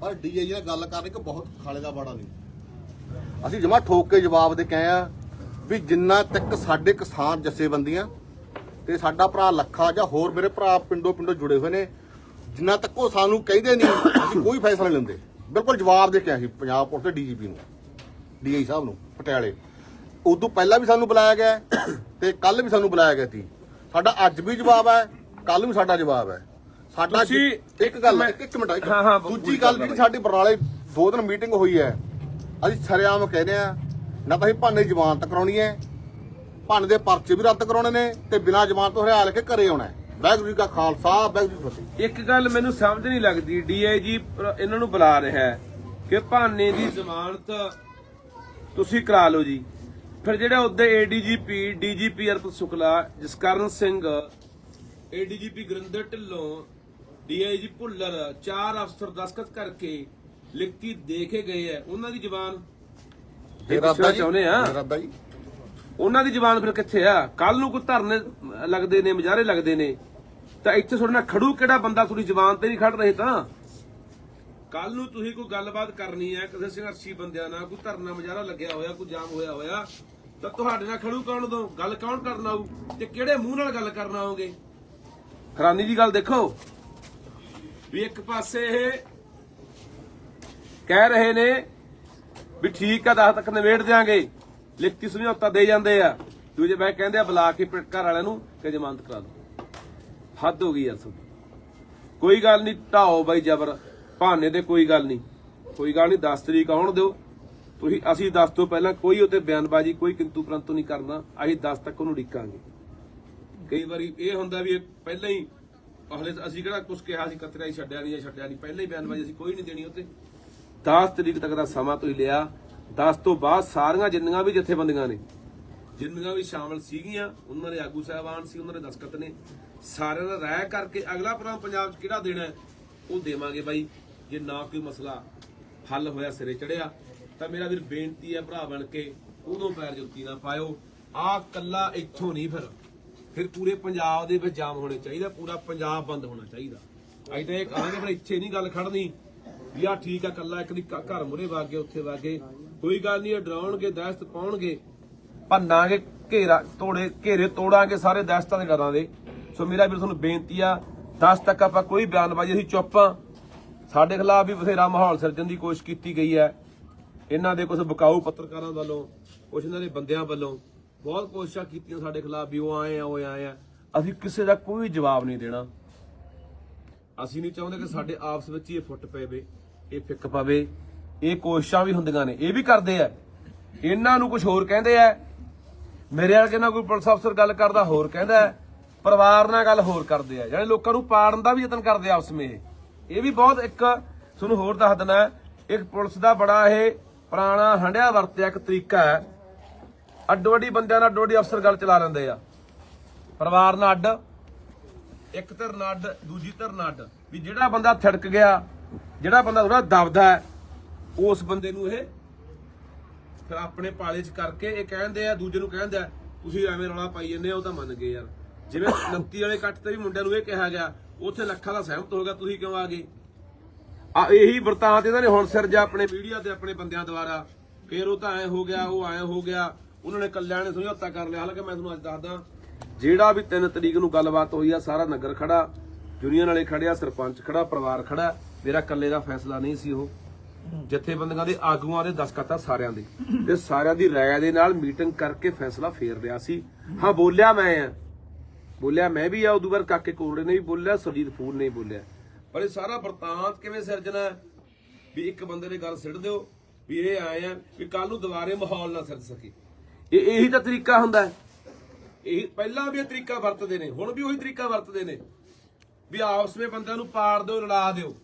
ਪਰ ਡੀਆਈ ਨਾਲ ਗੱਲ ਕਰਨੀ ਕਿ ਬਹੁਤ ਖਾਲੇ ਦਾ ਬਾੜਾ ਨਹੀਂ। ਅਸੀਂ ਜਮਾ ਠੋਕ ਕੇ ਜਵਾਬ ਦੇ ਕੇ ਆਏ ਆ ਵੀ ਜਿੰਨਾ ਤੱਕ ਸਾਡੇ ਕਿਸਾਨ ਜਥੇਬੰਦੀਆਂ ਤੇ ਸਾਡਾ ਭਰਾ ਲੱਖਾ ਜਾਂ ਹੋਰ ਮੇਰੇ ਭਰਾ ਪਿੰਡੋਂ ਪਿੰਡੋਂ ਜੁੜੇ ਹੋਏ ਨੇ ਜਿੰਨਾ ਤੱਕ ਉਹ ਸਾਨੂੰ ਕਹਿੰਦੇ ਨਹੀਂ ਅਸੀਂ ਕੋਈ ਫੈਸਲਾ ਨਹੀਂ ਲੈਂਦੇ। ਬਿਲਕੁਲ ਜਵਾਬ ਦੇ ਕੇ ਸੀ ਪੰਜਾਬ ਪੁਲਿਸ ਦੇ ਡੀਜੀਪੀ ਨੂੰ ਡੀਆਈ ਸਾਹਿਬ ਨੂੰ ਪਟਿਆਲੇ। ਉਦੋਂ ਪਹਿਲਾਂ ਵੀ ਸਾਨੂੰ ਬੁਲਾਇਆ ਗਿਆ ਤੇ ਕੱਲ ਵੀ ਸਾਨੂੰ ਬੁਲਾਇਆ ਗਿਆ ਸੀ। ਸਾਡਾ ਅੱਜ ਵੀ ਜਵਾਬ ਹੈ ਕੱਲ ਵੀ ਸਾਡਾ ਜਵਾਬ ਹੈ। ਸਾਡਾ ਤੁਸੀਂ- ਇੱਕ ਗੱਲ ਇੱਕ ਇੱਕ ਮਿੰਟ ਹਾਂ, ਹਾਂ, ਦੂਜੀ ਗੱਲ ਜਿਹੜੀ। ਸਾਡੀ ਬਰਨਾਲੇ ਦੋ ਦਿਨ ਮੀਟਿੰਗ ਹੋਈ ਹੈ ਅਸੀਂ ਸਰਿਆਮ ਕਹਿੰਦੇ ਆ ਨਾ ਤਾਂ ਅਸੀਂ ਭਾਨੇ ਦੀ ਜ਼ਮਾਨਤ ਕਰਾਉਣੀ ਹੈ ਭਾਨੇ ਦੇ ਪਰਚੇ ਵੀ ਰੱਦ ਕਰਾਉਣੇ ਨੇ ਤੇ ਬਿਨਾਂ ਜ਼ਮਾਨਤ ਤੋਂ ਹਰਿਆ ਲੈ ਕੇ ਘਰੇ ਆਉਣਾ ਹੈ। ਵਾਹਿਗੁਰੂ ਜੀ ਕਾ ਖਾਲਸਾ ਵਾਹਿਗੁਰੂ ਜੀ ਫਤਿਹ। ਇੱਕ ਗੱਲ ਮੈਨੂੰ ਸਮਝ ਨਹੀਂ ਲੱਗਦੀ ਡੀਆਈਜੀ ਇਹਨਾਂ ਨੂੰ ਬੁਲਾ ਰਿਹਾ ਹੈ ਕਿ ਭਾਨੇ ਦੀ ਜ਼ਮਾਨਤ ਤੁਸੀਂ ਕਰਾ ਲਓ ਜੀ। ਫਿਰ ਜਿਹੜੇ ਉਹਦੇ ADGP DGP Arpit Shukla Jaskaran Singh ADGP Gurinder Dhillon DIG Bhullar ਚਾਰ ਅਫਸਰ ਦਸਖਤ ਕਰਕੇ ਲਿਖਤੀ ਦੇ ਕੇ ਗਏ ਹੈ। ਉਹਨਾਂ ਦੀ ਜ਼ਬਾਨ ਪੁੱਛਣਾ ਚਾਹੁੰਦੇ ਆ। ਜੀ? ਉਹਨਾਂ ਦੀ ਜ਼ਬਾਨ ਫਿਰ ਕਿੱਥੇ ਆ? ਕੱਲ ਨੂੰ ਕੋਈ ਧਰਨੇ ਲੱਗਦੇ ਨੇ ਮੁਜ਼ਾਹਰੇ ਲੱਗਦੇ ਨੇ ਤਾਂ ਇੱਥੇ ਤੁਹਾਡੇ ਨਾਲ ਖੜੂ ਕਿਹੜਾ ਬੰਦਾ ਤੁਹਾਡੀ ਜ਼ਬਾਨ ਤੇ ਨਹੀਂ ਖੜ ਰਹੇ ਤਾਂ? ਕੱਲ ਨੂੰ ਤੁਸੀਂ ਕੋਈ ਗੱਲਬਾਤ ਕਰਨੀ ਹੈ ਕਿਸੇ ਸੰਘਰਸ਼ੀ ਬੰਦਿਆਂ ਨਾਲ ਕੋਈ ਧਰਨਾ ਮੁਜ਼ਾਹਰਾ ਲੱਗਿਆ ਹੋਇਆ ਕੋਈ ਜਾਮ ਹੋਇਆ ਹੋਇਆ ਤਾਂ ਤੁਹਾਡੇ ਨਾਲ ਖੜੂ ਕੌਣ ਦੋ ਗੱਲ ਕੌਣ ਕਰਨ ਆਊ? ਤੇ ਕਿਹੜੇ ਮੂੰਹ ਨਾਲ ਗੱਲ ਕਰਨ ਆਓਗੇ? ਹੈਰਾਨੀ ਦੀ ਗੱਲ ਦੇਖੋ। ਵੀ ਇੱਕ ਪਾਸੇ ਇਹ ਕਹਿ ਰਹੇ ਨੇ ਵੀ ਠੀਕ ਆ 10 ਤੱਕ ਨਿਬੇੜ ਦਿਆਂਗੇ। ਲਿਖਤੀ ਸਮਝੌਤਾ ਦੇ ਜਾਂਦੇ ਆ। ਦੂਜੇ ਬੈ ਕਹਿੰਦੇ ਆ, ਬੁਲਾ ਕੇ ਘਰ ਵਾਲਿਆਂ ਨੂੰ ਕਿ ਜ਼ਮਾਨਤ ਕਰਾ ਦੋ। ਹੱਦ ਹੋ ਗਈ ਯਾਰ ਤੁਹਾਡੀ ਕੋਈ ਗੱਲ ਨਹੀਂ ਢਾਓ ਬਾਈ ਜਬਰ। ਭਾਨੇ ਤੇ ਕੋਈ ਗੱਲ ਨਹੀਂ ਕੋਈ ਗੱਲ ਨਹੀਂ 10 ਤਰੀਕ ਆਉਣ ਦਿਓ। ਤੁਸੀਂ ਅਸੀਂ 10 ਤੋਂ ਪਹਿਲਾਂ, ਕੋਈ ਉਤੇ ਬਿਆਨਬਾਜ਼ੀ, ਕੋਈ ਕਿੰਤੂ ਪਰੰਤੂ ਨਹੀਂ ਕਰਨਾ। ਅਸੀਂ 10 ਤੱਕ ਉਹਨੂੰ ਡਿੱਕਾਂਗੇ ਕਈ ਵਾਰੀ ਇਹ ਹੁੰਦਾ ਵੀ ਪਹਿਲਾਂ ਹੀ ਹਲੇ ਅਸੀਂ ਕਿਹੜਾ ਕੁਝ ਕਿਹਾ ਸੀ, ਕਤਰਿਆ ਹੀ ਛੱਡਿਆ ਨਹੀਂ ਜਾਂ ਛੱਡਿਆ ਨਹੀਂ। ਪਹਿਲਾਂ ਹੀ ਬਿਆਨਬਾਜ਼ੀ ਅਸੀਂ ਕੋਈ ਨਹੀਂ ਦੇਣੀ ਉਤੇ 10 ਤਰੀਕ ਤੱਕ ਦਾ ਸਮਾਂ ਤੁਸੀਂ ਲਿਆ। 10 ਤੋਂ ਬਾਅਦ ਸਾਰੀਆਂ ਜਿੰਨੀਆਂ ਵੀ ਜਥੇਬੰਦੀਆਂ ਨੇ, ਜਿੰਨੀਆਂ ਵੀ ਸ਼ਾਮਲ ਸੀਗੀਆਂ, ਉਹਨਾਂ ਦੇ ਆਗੂ ਸਾਹਿਬਾਨ ਸੀ, ਉਹਨਾਂ ਦੇ ਦਸਖਤ ਨੇ, ਸਾਰਿਆਂ ਦਾ ਰਾਇ ਕਰਕੇ ਅਗਲਾ ਪ੍ਰੋਗਰਾਮ ਪੰਜਾਬ 'ਚ ਕਿਹੜਾ ਦੇਣਾ ਉਹ ਦੇਵਾਂਗੇ ਬਾਈ। ਜੇ ਨਾ ਕੋਈ ਮਸਲਾ ਹੱਲ ਹੋਇਆ, ਸਿਰੇ ਚੜਿਆ ਤਾਂ ਮੇਰਾ ਵੀਰ ਬੇਨਤੀ ਹੈ ਭਰਾ ਬਣ ਕੇ ਉਦੋਂ ਪੈਰ ਜੁੱਤੀ ਨਾ ਪਾਇਓ। ਆ ਕੱਲਾ ਇੱਥੋਂ ਨਹੀਂ ਫਿਰ। ਫਿਰ ਪੂਰੇ ਪੰਜਾਬ ਦੇ ਵਿੱਚ ਜਾਮ ਹੋਣੇ ਚਾਹੀਦਾ, ਪੂਰਾ ਪੰਜਾਬ ਬੰਦ ਹੋਣਾ ਚਾਹੀਦਾ। ਅਸੀਂ ਤਾਂ ਇਹ ਕਹਾਂਗੇ ਪਰ ਇੱਥੇ ਨਹੀਂ ਗੱਲ ਖੜਨੀ। ਵੀ ਆ ਠੀਕ ਆ ਕੱਲਾ, ਇੱਕ ਦੀ ਘਰ ਮੁਰੇ ਵਾਗੇ, ਉੱਥੇ ਵਾਗੇ। ਕੋਈ ਗੱਲ ਨਹੀਂ ਡਰਾਉਣਗੇ, ਦਹਿਸ਼ਤ ਪਾਉਣਗੇ। ਭੰਨਾਂਗੇ, ਘੇਰਾ, ਤੋੜੇ, ਘੇਰੇ ਤੋੜਾਂਗੇ ਸਾਰੇ ਦਹਿਸ਼ਤਾਂ ਦੇ ਡਰਾਂ ਦੇ। ਸੋ ਮੇਰਾ ਵੀਰ ਤੁਹਾਨੂੰ ਬੇਨਤੀ ਆ 10 ਤੱਕ ਆਪਾਂ ਕੋਈ ਬਿਆਨਬਾਜ਼ੀ ਅਸੀਂ ਚੁੱਪ ਆ। ਸਾਡੇ ਖਿਲਾਫ ਵੀ ਬਥੇਰਾ ਮਾਹੌਲ ਸਿਰਜਣ ਦੀ ਕੋਸ਼ਿਸ਼ ਕੀਤੀ ਗਈ ਹੈ। ਇਹਨਾਂ ਦੇ ਕੁਝ ਬਕਾਊ ਪੱਤਰਕਾਰਾਂ ਵੱਲੋਂ ਕੁਝ ਇਹਨਾਂ ਦੇ ਬੰਦਿਆਂ ਵੱਲੋਂ ਬਹੁਤ ਕੋਸ਼ਿਸ਼ਾਂ ਕੀਤੀਆਂ ਸਾਡੇ ਖਿਲਾਫ ਵੀ ਉਹ ਆਏ ਆ, ਉਹ ਆਏ ਆ। ਅਸੀਂ ਕਿਸੇ ਦਾ ਕੋਈ ਜਵਾਬ ਨਹੀਂ ਦੇਣਾ। ਅਸੀਂ ਨਹੀਂ ਚਾਹੁੰਦੇ ਕਿ ਸਾਡੇ ਆਪਸ ਵਿੱਚ ਹੀ ਇਹ ਫੁੱਟ ਪਵੇ, ਇਹ ਫਿੱਕ ਪਵੇ। ਇਹ ਕੋਸ਼ਿਸ਼ਾਂ ਵੀ ਹੁੰਦੀਆਂ ਨੇ, ਇਹ ਵੀ ਕਰਦੇ ਆ। ਇਹਨਾਂ ਨੂੰ ਕੁਝ ਹੋਰ ਕਹਿੰਦੇ ਆ। ਮੇਰੇ ਵਰਗੇ ਨਾਲ ਕੋਈ ਪੁਲਿਸ ਅਫਸਰ ਗੱਲ ਕਰਦਾ, ਹੋਰ ਕਹਿੰਦਾ ਪਰਿਵਾਰ ਨਾਲ ਗੱਲ ਹੋਰ ਕਰਦੇ ਆ। ਜਿਹੜੇ ਲੋਕਾਂ ਨੂੰ ਪਾੜਨ ਦਾ ਵੀ ਯਤਨ ਕਰਦੇ ਆ ਆਪਸ ਵਿੱਚ ਇਹ। ਇਹ ਵੀ ਬਹੁਤ ਇੱਕ, ਤੁਹਾਨੂੰ ਹੋਰ ਦੱਸ ਦਿੰਦਾ ਇੱਕ ਪੁਲਿਸ ਦਾ ਬੜਾ ਇਹ ਪੁਰਾਣਾ ਹੰਡਿਆ ਵਰਤਿਆ ਇੱਕ ਤਰੀਕਾ ਹੈ। ਅੱਡੋ ਅੱਡੀ ਬੰਦਿਆਂ ਨਾਲ ਅੱਡੋ ਅੱਡੀ ਅਫਸਰ ਗੱਲ ਚਲਾ ਲੈਂਦੇ ਆ। ਪਰਿਵਾਰ ਨਾਲ ਅੱਡ, ਇੱਕ ਧਿਰ ਨਾਲ ਅੱਡ, ਦੂਜੀ ਧਿਰ ਨਾਲ ਅੱਡ। ਵੀ ਜਿਹੜਾ ਬੰਦਾ ਥੜਕ ਗਿਆ, ਜਿਹੜਾ ਬੰਦਾ ਥੋੜਾ ਦਬਦਾ ਉਸ ਬੰਦੇ ਨੂੰ ਇਹ ਫਿਰ ਆਪਣੇ ਪਾਲੇ 'ਚ ਕਰਕੇ ਇਹ ਕਹਿੰਦੇ ਆ, ਦੂਜੇ ਨੂੰ ਕਹਿੰਦੇ ਆ, ਤੁਸੀਂ ਐਵੇਂ ਰੌਲਾ ਪਾਈ ਜਾਂਦੇ ਆ ਉਹ ਤਾਂ ਮੰਨ ਗਏ ਯਾਰ। ਜਿਵੇਂ 29 ਵਾਲੇ ਕੱਟ ਤੇ ਵੀ ਮੁੰਡਿਆਂ ਨੂੰ ਇਹ ਕਿਹਾ ਗਿਆ, ਉੱਥੇ ਲੱਖਾਂ ਦਾ ਸਹਿਮਤ ਹੋ ਗਿਆ, ਤੁਸੀਂ ਕਿਉਂ ਆ ਗਏ? ਆ ਇਹੀ ਵਰਤਾਂਤ ਇਹਨਾਂ ਨੇ ਹੁਣ ਸਿਰ ਜਾ ਆਪਣੇ ਮੀਡੀਆ ਤੇ ਆਪਣੇ ਬੰਦਿਆਂ ਦੁਆਰਾ। ਫੇਰ ਉਹ ਤਾਂ ਐ ਹੋ ਗਿਆ, ਉਹ ਐ ਹੋ ਗਿਆ। ਉਹਨਾਂ ਨੇ ਕੱਲਿਆਂ ਨੇ ਸਮਝੌਤਾ ਕਰ ਲਿਆ। ਹਾਲਾਂਕਿ ਮੈਂ ਤੁਹਾਨੂੰ ਅੱਜ ਦੱਸਦਾ, ਜਿਹੜਾ ਵੀ 3 ਤਰੀਕ ਨੂੰ ਗੱਲਬਾਤ ਹੋਈ ਆ, ਸਾਰਾ ਨਗਰ ਖੜਾ ਯੂਨੀਅਨ ਵਾਲੇ ਖੜਿਆ ਸਰਪੰਚ ਖੜਾ, ਪਰਿਵਾਰ ਖੜਾ। ਮੇਰਾ ਕੱਲੇ ਦਾ ਫੈਸਲਾ ਨਹੀਂ ਸੀ ਉਹ। ਜਥੇਬੰਦੀਆਂ ਦੇ ਆਗੂਆਂ ਦੇ ਦਸਖਤ ਸਾਰਿਆਂ ਦੇ। ਤੇ ਸਾਰਿਆਂ ਦੀ ਰਾਏ ਦੇ ਨਾਲ ਮੀਟਿੰਗ ਕਰਕੇ ਫੈਸਲਾ ਫੇਰ ਲਿਆ ਸੀ। ਹਾਂ, ਬੋਲਿਆ ਮੈਂ ਆ। ਬੋਲਿਆ ਮੈਂ ਵੀ ਆ, ਉਦੋਂ ਬਾਅਦ ਕਾਕੇ ਕੋਲੜੇ ਨੇ ਵੀ ਬੋਲਿਆ ਸੁਰਜੀਤ ਫੂਲ ਨੇ ਵੀ ਬੋਲਿਆ। ਪਰ ਇਹ ਸਾਰਾ ਵਰਤਾਂਤ ਕਿਵੇਂ ਸਿਰਜਣਾ ਵੀ ਇੱਕ ਬੰਦੇ ਨੇ ਗੱਲ ਸਿੱਟ ਦਿਓ, ਵੀ ਇਹ ਆਏ ਆ ਵੀ ਕੱਲ ਨੂੰ ਦੁਬਾਰੇ ਮਾਹੌਲ ਨਾ ਸਿਰਜ ਸਕੇ। ਇਹ ਇਹੀ ਤਾਂ ਤਰੀਕਾ ਹੁੰਦਾ ਹੈ। ਇਹ ਪਹਿਲਾਂ ਵੀ ਇਹ ਤਰੀਕਾ ਵਰਤਦੇ ਨੇ, ਹੁਣ ਵੀ ਉਹੀ ਤਰੀਕਾ ਵਰਤਦੇ ਨੇ। ਵੀ ਆਪਸ ਵਿੱਚ ਬੰਦਿਆਂ ਨੂੰ ਪਾੜ ਦਿਓ, ਲੜਾ ਦਿਓ।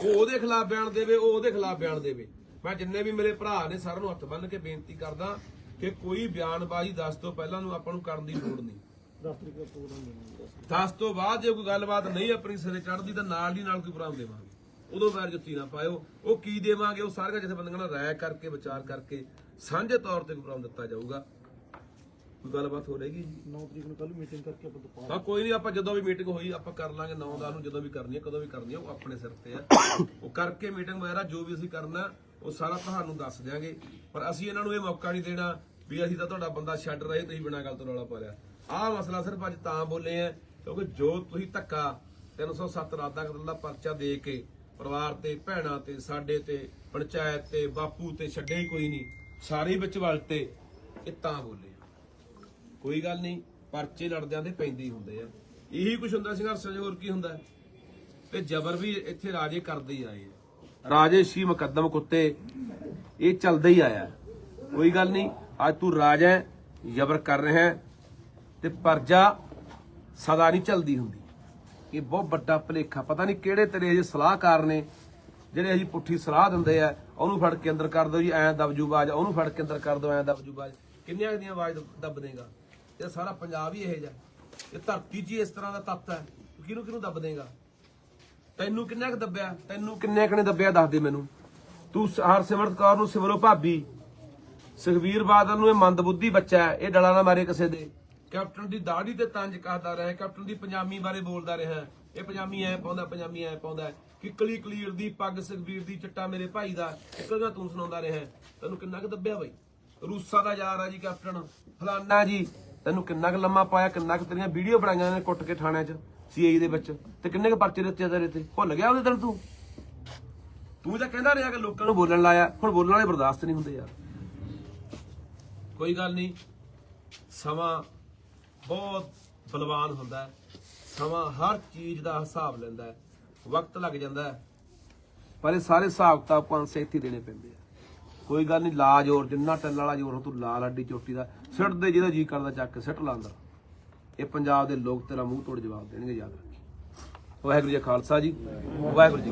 ਉਹ ਉਹਦੇ ਖਿਲਾਫ ਬਿਆਨ ਦੇਵੇ, ਉਹ ਉਹਦੇ ਖਿਲਾਫ ਬਿਆਨ ਦੇਵੇ। ਮੈਂ ਜਿੰਨੇ ਵੀ ਮੇਰੇ ਭਰਾ ਨੇ ਸਾਰਿਆਂ ਨੂੰ ਹੱਥ ਬੰਨ੍ਹ ਕੇ ਬੇਨਤੀ ਕਰਦਾ ਕਿ ਕੋਈ ਬਿਆਨਬਾਜ਼ੀ ਦੱਸ ਤੋਂ ਪਹਿਲਾਂ ਨੂੰ ਆਪਾਂ ਨੂੰ ਕਰਨ ਦੀ ਲੋੜ ਨਹੀਂ। 10 ਤਰੀਕ ਦਾ ਪ੍ਰੋਗਰਾਮ 10 ਤੋਂ ਬਾਅਦ ਜੇ ਕੋਈ ਗੱਲਬਾਤ ਨਹੀਂ ਆਪਣੀ ਸਿਰੇ ਚੜਦੀ ਤਾਂ ਨਾਲ ਦੀ ਨਾਲ ਕੋਈ ਪ੍ਰੋਗਰਾਮ ਦੇਵਾਂਗੇ ਉਦੋਂ ਪੈਰ ਜੁੱਤੀ ਨਾ ਪਾਇਓ। ਉਹ ਕੀ ਦੇਵਾਂਗੇ? ਉਹ ਸਾਰੀਆਂ ਜਥੇਬੰਦੀਆਂ ਨਾਲ ਰਾਇ ਕਰਕੇ ਵਿਚਾਰ ਕਰਕੇ ਸਾਂਝੇ ਤੌਰ ਤੇ ਕੋਈ ਪ੍ਰੋਗਰਾਮ ਦਿੱਤਾ ਜਾਊਗਾ। ਕੋਈ ਗੱਲਬਾਤ ਹੋ ਰਹੇਗੀ? ਜੀ 9 ਤਰੀਕ ਨੂੰ ਕੱਲ ਮੀਟਿੰਗ ਕਰਕੇ ਆਪਾਂ ਦੁਪਹਿਰ ਹਾਂ ਕੋਈ ਨਹੀਂ ਆਪਾਂ ਜਦੋਂ ਵੀ ਮੀਟਿੰਗ ਹੋਈ ਆਪਾਂ ਕਰ ਲਾਂਗੇ। 9 ਦਾ ਨੂੰ ਜਦੋਂ ਵੀ ਕਰਨੀ ਹੈ ਕਦੋਂ ਵੀ ਕਰਨੀ ਹੈ ਉਹ ਆਪਣੇ ਸਿਰ ਤੇ ਆ ਉਹ ਕਰਕੇ ਮੀਟਿੰਗ ਵਗੈਰਾ ਜੋ ਵੀ ਅਸੀਂ ਕਰਨਾ ਉਹ ਸਾਰਾ ਤੁਹਾਨੂੰ ਦੱਸ ਦਿਆਂਗੇ। ਪਰ ਅਸੀਂ ਇਹਨਾਂ ਨੂੰ ਇਹ ਮੌਕਾ ਨਹੀਂ ਦੇਣਾ ਵੀ ਅਸੀਂ ਤਾਂ ਤੁਹਾਡਾ ਬੰਦਾ ਛੱਡ ਰਹੇ ਤੁਸੀਂ ਬਿਨਾਂ ਗੱਲ ਤੋਂ ਰੌਲਾ ਪਾ ਲਿਆ। ਆਹ ਮਸਲਾ ਸਿਰਫ ਅੱਜ ਤਾਂ ਬੋਲੇ ਆ, ਕਿਉਂਕਿ ਜੋ ਤੁਸੀਂ ਧੱਕਾ 307 ਰਾਦਾ ਕਤਲ ਦਾ ਪਰਚਾ ਦੇ ਕੇ ਪਰਿਵਾਰ ਤੇ, ਭੈਣਾਂ ਤੇ, ਸਾਡੇ ਤੇ, ਪੰਚਾਇਤ ਤੇ, ਬਾਪੂ ਤੇ ਛੱਡੇ ਹੀ ਕੋਈ ਨਹੀਂ, ਸਾਰੇ ਵਿੱਚ ਵਲਤੇ ਇਹ ਤਾਂ ਬੋਲੇ ਕੋਈ ਗੱਲ ਨਹੀਂ, ਪਰਚੇ ਲੜਦਿਆਂ ਦੇ ਪੈਂਦੇ ਹੀ ਹੁੰਦੇ ਆ। ਇਹੀ ਕੁਝ ਹੁੰਦਾ, ਸੰਘਰਸ਼ ਹੋਰ ਕੀ ਹੁੰਦਾ? ਤੇ ਜ਼ਬਰ ਵੀ ਇੱਥੇ ਰਾਜੇ ਕਰਦੇ ਹੀ ਆਏ ਆ। ਰਾਜੇ ਸ਼ੀ ਮੁਕੱਦਮ ਕੁੱਤੇ, ਇਹ ਚੱਲਦਾ ਹੀ ਆਇਆ। ਕੋਈ ਗੱਲ ਨਹੀਂ, ਅੱਜ ਤੂੰ ਰਾਜ ਹੈ, ਜ਼ਬਰ ਕਰ ਰਿਹਾ ਹੈ ਤੇ ਪਰਜਾ ਸਦਾ ਨਹੀਂ ਚੱਲਦੀ ਹੁੰਦੀ। ਇਹ ਬਹੁਤ ਵੱਡਾ ਭਲੇਖਾ। ਪਤਾ ਨਹੀਂ ਕਿਹੜੇ ਤੇਰੇ ਅਜੇ ਸਲਾਹਕਾਰ ਨੇ, ਜਿਹੜੇ ਅਸੀਂ ਪੁੱਠੀ ਸਲਾਹ ਦਿੰਦੇ ਆ, ਉਹਨੂੰ ਫੜ ਕੇ ਅੰਦਰ ਕਰ ਦਿਓ ਜੀ, ਐਂ ਦਬਜੂ ਬਾਜ ਉਹਨੂੰ ਫੜ ਕੇ ਅੰਦਰ ਕਰ ਦਿਓ, ਐਂ ਦਬਜੂ ਬਾਜ ਕਿੰਨੀਆਂ ਦੀਆਂ ਆਵਾਜ਼ ਦੱਬ ਦੇਗਾ ਇਹ ਸਾਰਾ ਪੰਜਾਬ ਹੀ ਇਹੋ ਜਿਹਾ। ਇਹ ਧਰਤੀ 'ਚ ਹੀ ਇਸ ਤਰ੍ਹਾਂ ਦਾ ਤੱਤ ਹੈ। ਕਿਹਨੂੰ ਕਿਹਨੂੰ ਦੱਬ ਦੇਗਾ ਤੈਨੂੰ ਕਿੰਨਾ ਕੁ ਦੱਬਿਆ? ਤੈਨੂੰ ਕਿੰਨੇ ਕਨੇ ਦੱਬਿਆ? ਦੱਸ ਦੇ ਮੈਨੂੰ। ਤੂੰ ਹਰਸਿਮਰਤ ਕੌਰ ਨੂੰ ਸਿਮਰੋ ਭਾਬੀ। ਸੁਖਵੀਰ ਬਾਦਲ ਨੂੰ ਇਹ ਮੰਦਬੁੱਧੀ ਬੱਚਾ ਹੈ। ਇਹ ਡਲਾ ਨਾ ਮਾਰੇ ਕਿਸੇ ਦੇ। ਕੈਪਟਨ ਦੀ ਦਾੜੀ ਤੇ ਤੰਜ ਕਹਦਾ ਰਿਹਾ ਕੈਪਟਨ ਦੀ ਪੰਜਾਮੀ ਬਾਰੇ ਬੋਲਦਾ ਰਿਹਾ ਇਹ ਪੰਜਾਮੀ ਐ ਪਾਉਂਦਾ, ਪੰਜਾਮੀ ਐ ਪਾਉਂਦਾ ਕਿਕਲੀ ਕਲੀਰ ਦੀ, ਪੱਗ ਸੁਖਵੀਰ ਦੀ, ਚਿੱਟਾ ਮੇਰੇ ਭਾਈ ਦਾ ਇੱਕਗਾ ਤੂੰ ਸੁਣਾਉਂਦਾ ਰਿਹਾ ਤੈਨੂੰ ਕਿੰਨਾ ਕੁ ਦੱਬਿਆ ਬਈ? ਰੂਸਾ ਦਾ ਯਾਰ ਆ ਜੀ ਕੈਪਟਨ, ਫਲਾਨਾ ਜੀ। ਤੈਨੂੰ ਕਿੰਨਾ ਕੁ ਲੰਮਾ ਪਾਇਆ, ਕਿੰਨਾ ਕੁ ਤੇਰੀਆਂ ਵੀਡੀਓ ਬਣਾਈਆਂ ਨੇ ਕੁੱਟ ਕੇ ਥਾਣਿਆਂ 'ਚ ਸੀਆਈ ਦੇ ਵਿੱਚ। ਤੇ ਕਿੰਨੇ ਕੁ ਪਰਚੇ ਦਿੱਤੇ ਤੇਰੇ ਤੇ ਭੁੱਲ ਗਿਆ ਉਹਦੇ ਦਿਨ ਤੂੰ? ਤੂੰ ਤਾਂ ਕਹਿੰਦਾ ਰਿਹਾ ਕਿ ਲੋਕਾਂ ਨੂੰ ਬੋਲਣ ਲਾਇਆ। ਹੁਣ ਬੋਲਣ ਵਾਲੇ ਬਰਦਾਸ਼ਤ ਨਹੀਂ ਹੁੰਦੇ ਯਾਰ। ਕੋਈ ਗੱਲ ਨਹੀਂ। ਸਮਾਂ ਬਹੁਤ ਬਲਵਾਨ ਹੁੰਦਾ ਹੈ। ਸਮਾਂ ਹਰ ਚੀਜ਼ ਦਾ ਹਿਸਾਬ ਲੈਂਦਾ ਹੈ। ਵਕਤ ਲੱਗ ਜਾਂਦਾ ਹੈ। ਪਰ ਇਹ ਸਾਰੇ ਹਿਸਾਬ ਤਾਂ ਆਪਾਂ ਨੂੰ ਸੇਤੀ ਦੇਣੇ ਪੈਂਦੇ ਆ। ਕੋਈ ਗੱਲ ਨਹੀਂ ਲਾ ਜ਼ੋਰ ਜਿੰਨਾ ਟੱਲ ਵਾਲਾ ਜ਼ੋਰ ਤੂੰ ਲਾ ਲੱਡੀ ਚੋਟੀ ਦਾ ਸਿੱਟ ਦੇ ਜਿਹਦਾ ਜੀ ਕਰਦਾ ਚੱਕ ਕੇ, ਸਿੱਟ ਲਾਂਦਾ ਇਹ ਪੰਜਾਬ ਦੇ ਲੋਕ ਤੇਰਾ ਮੂੰਹ ਤੋੜ ਜਵਾਬ ਦੇਣਗੇ, ਯਾਦ ਰੱਖੀ। ਵਾਹਿਗੁਰੂ ਜੀ ਖਾਲਸਾ ਜੀ, ਵਾਹਿਗੁਰੂ ਜੀ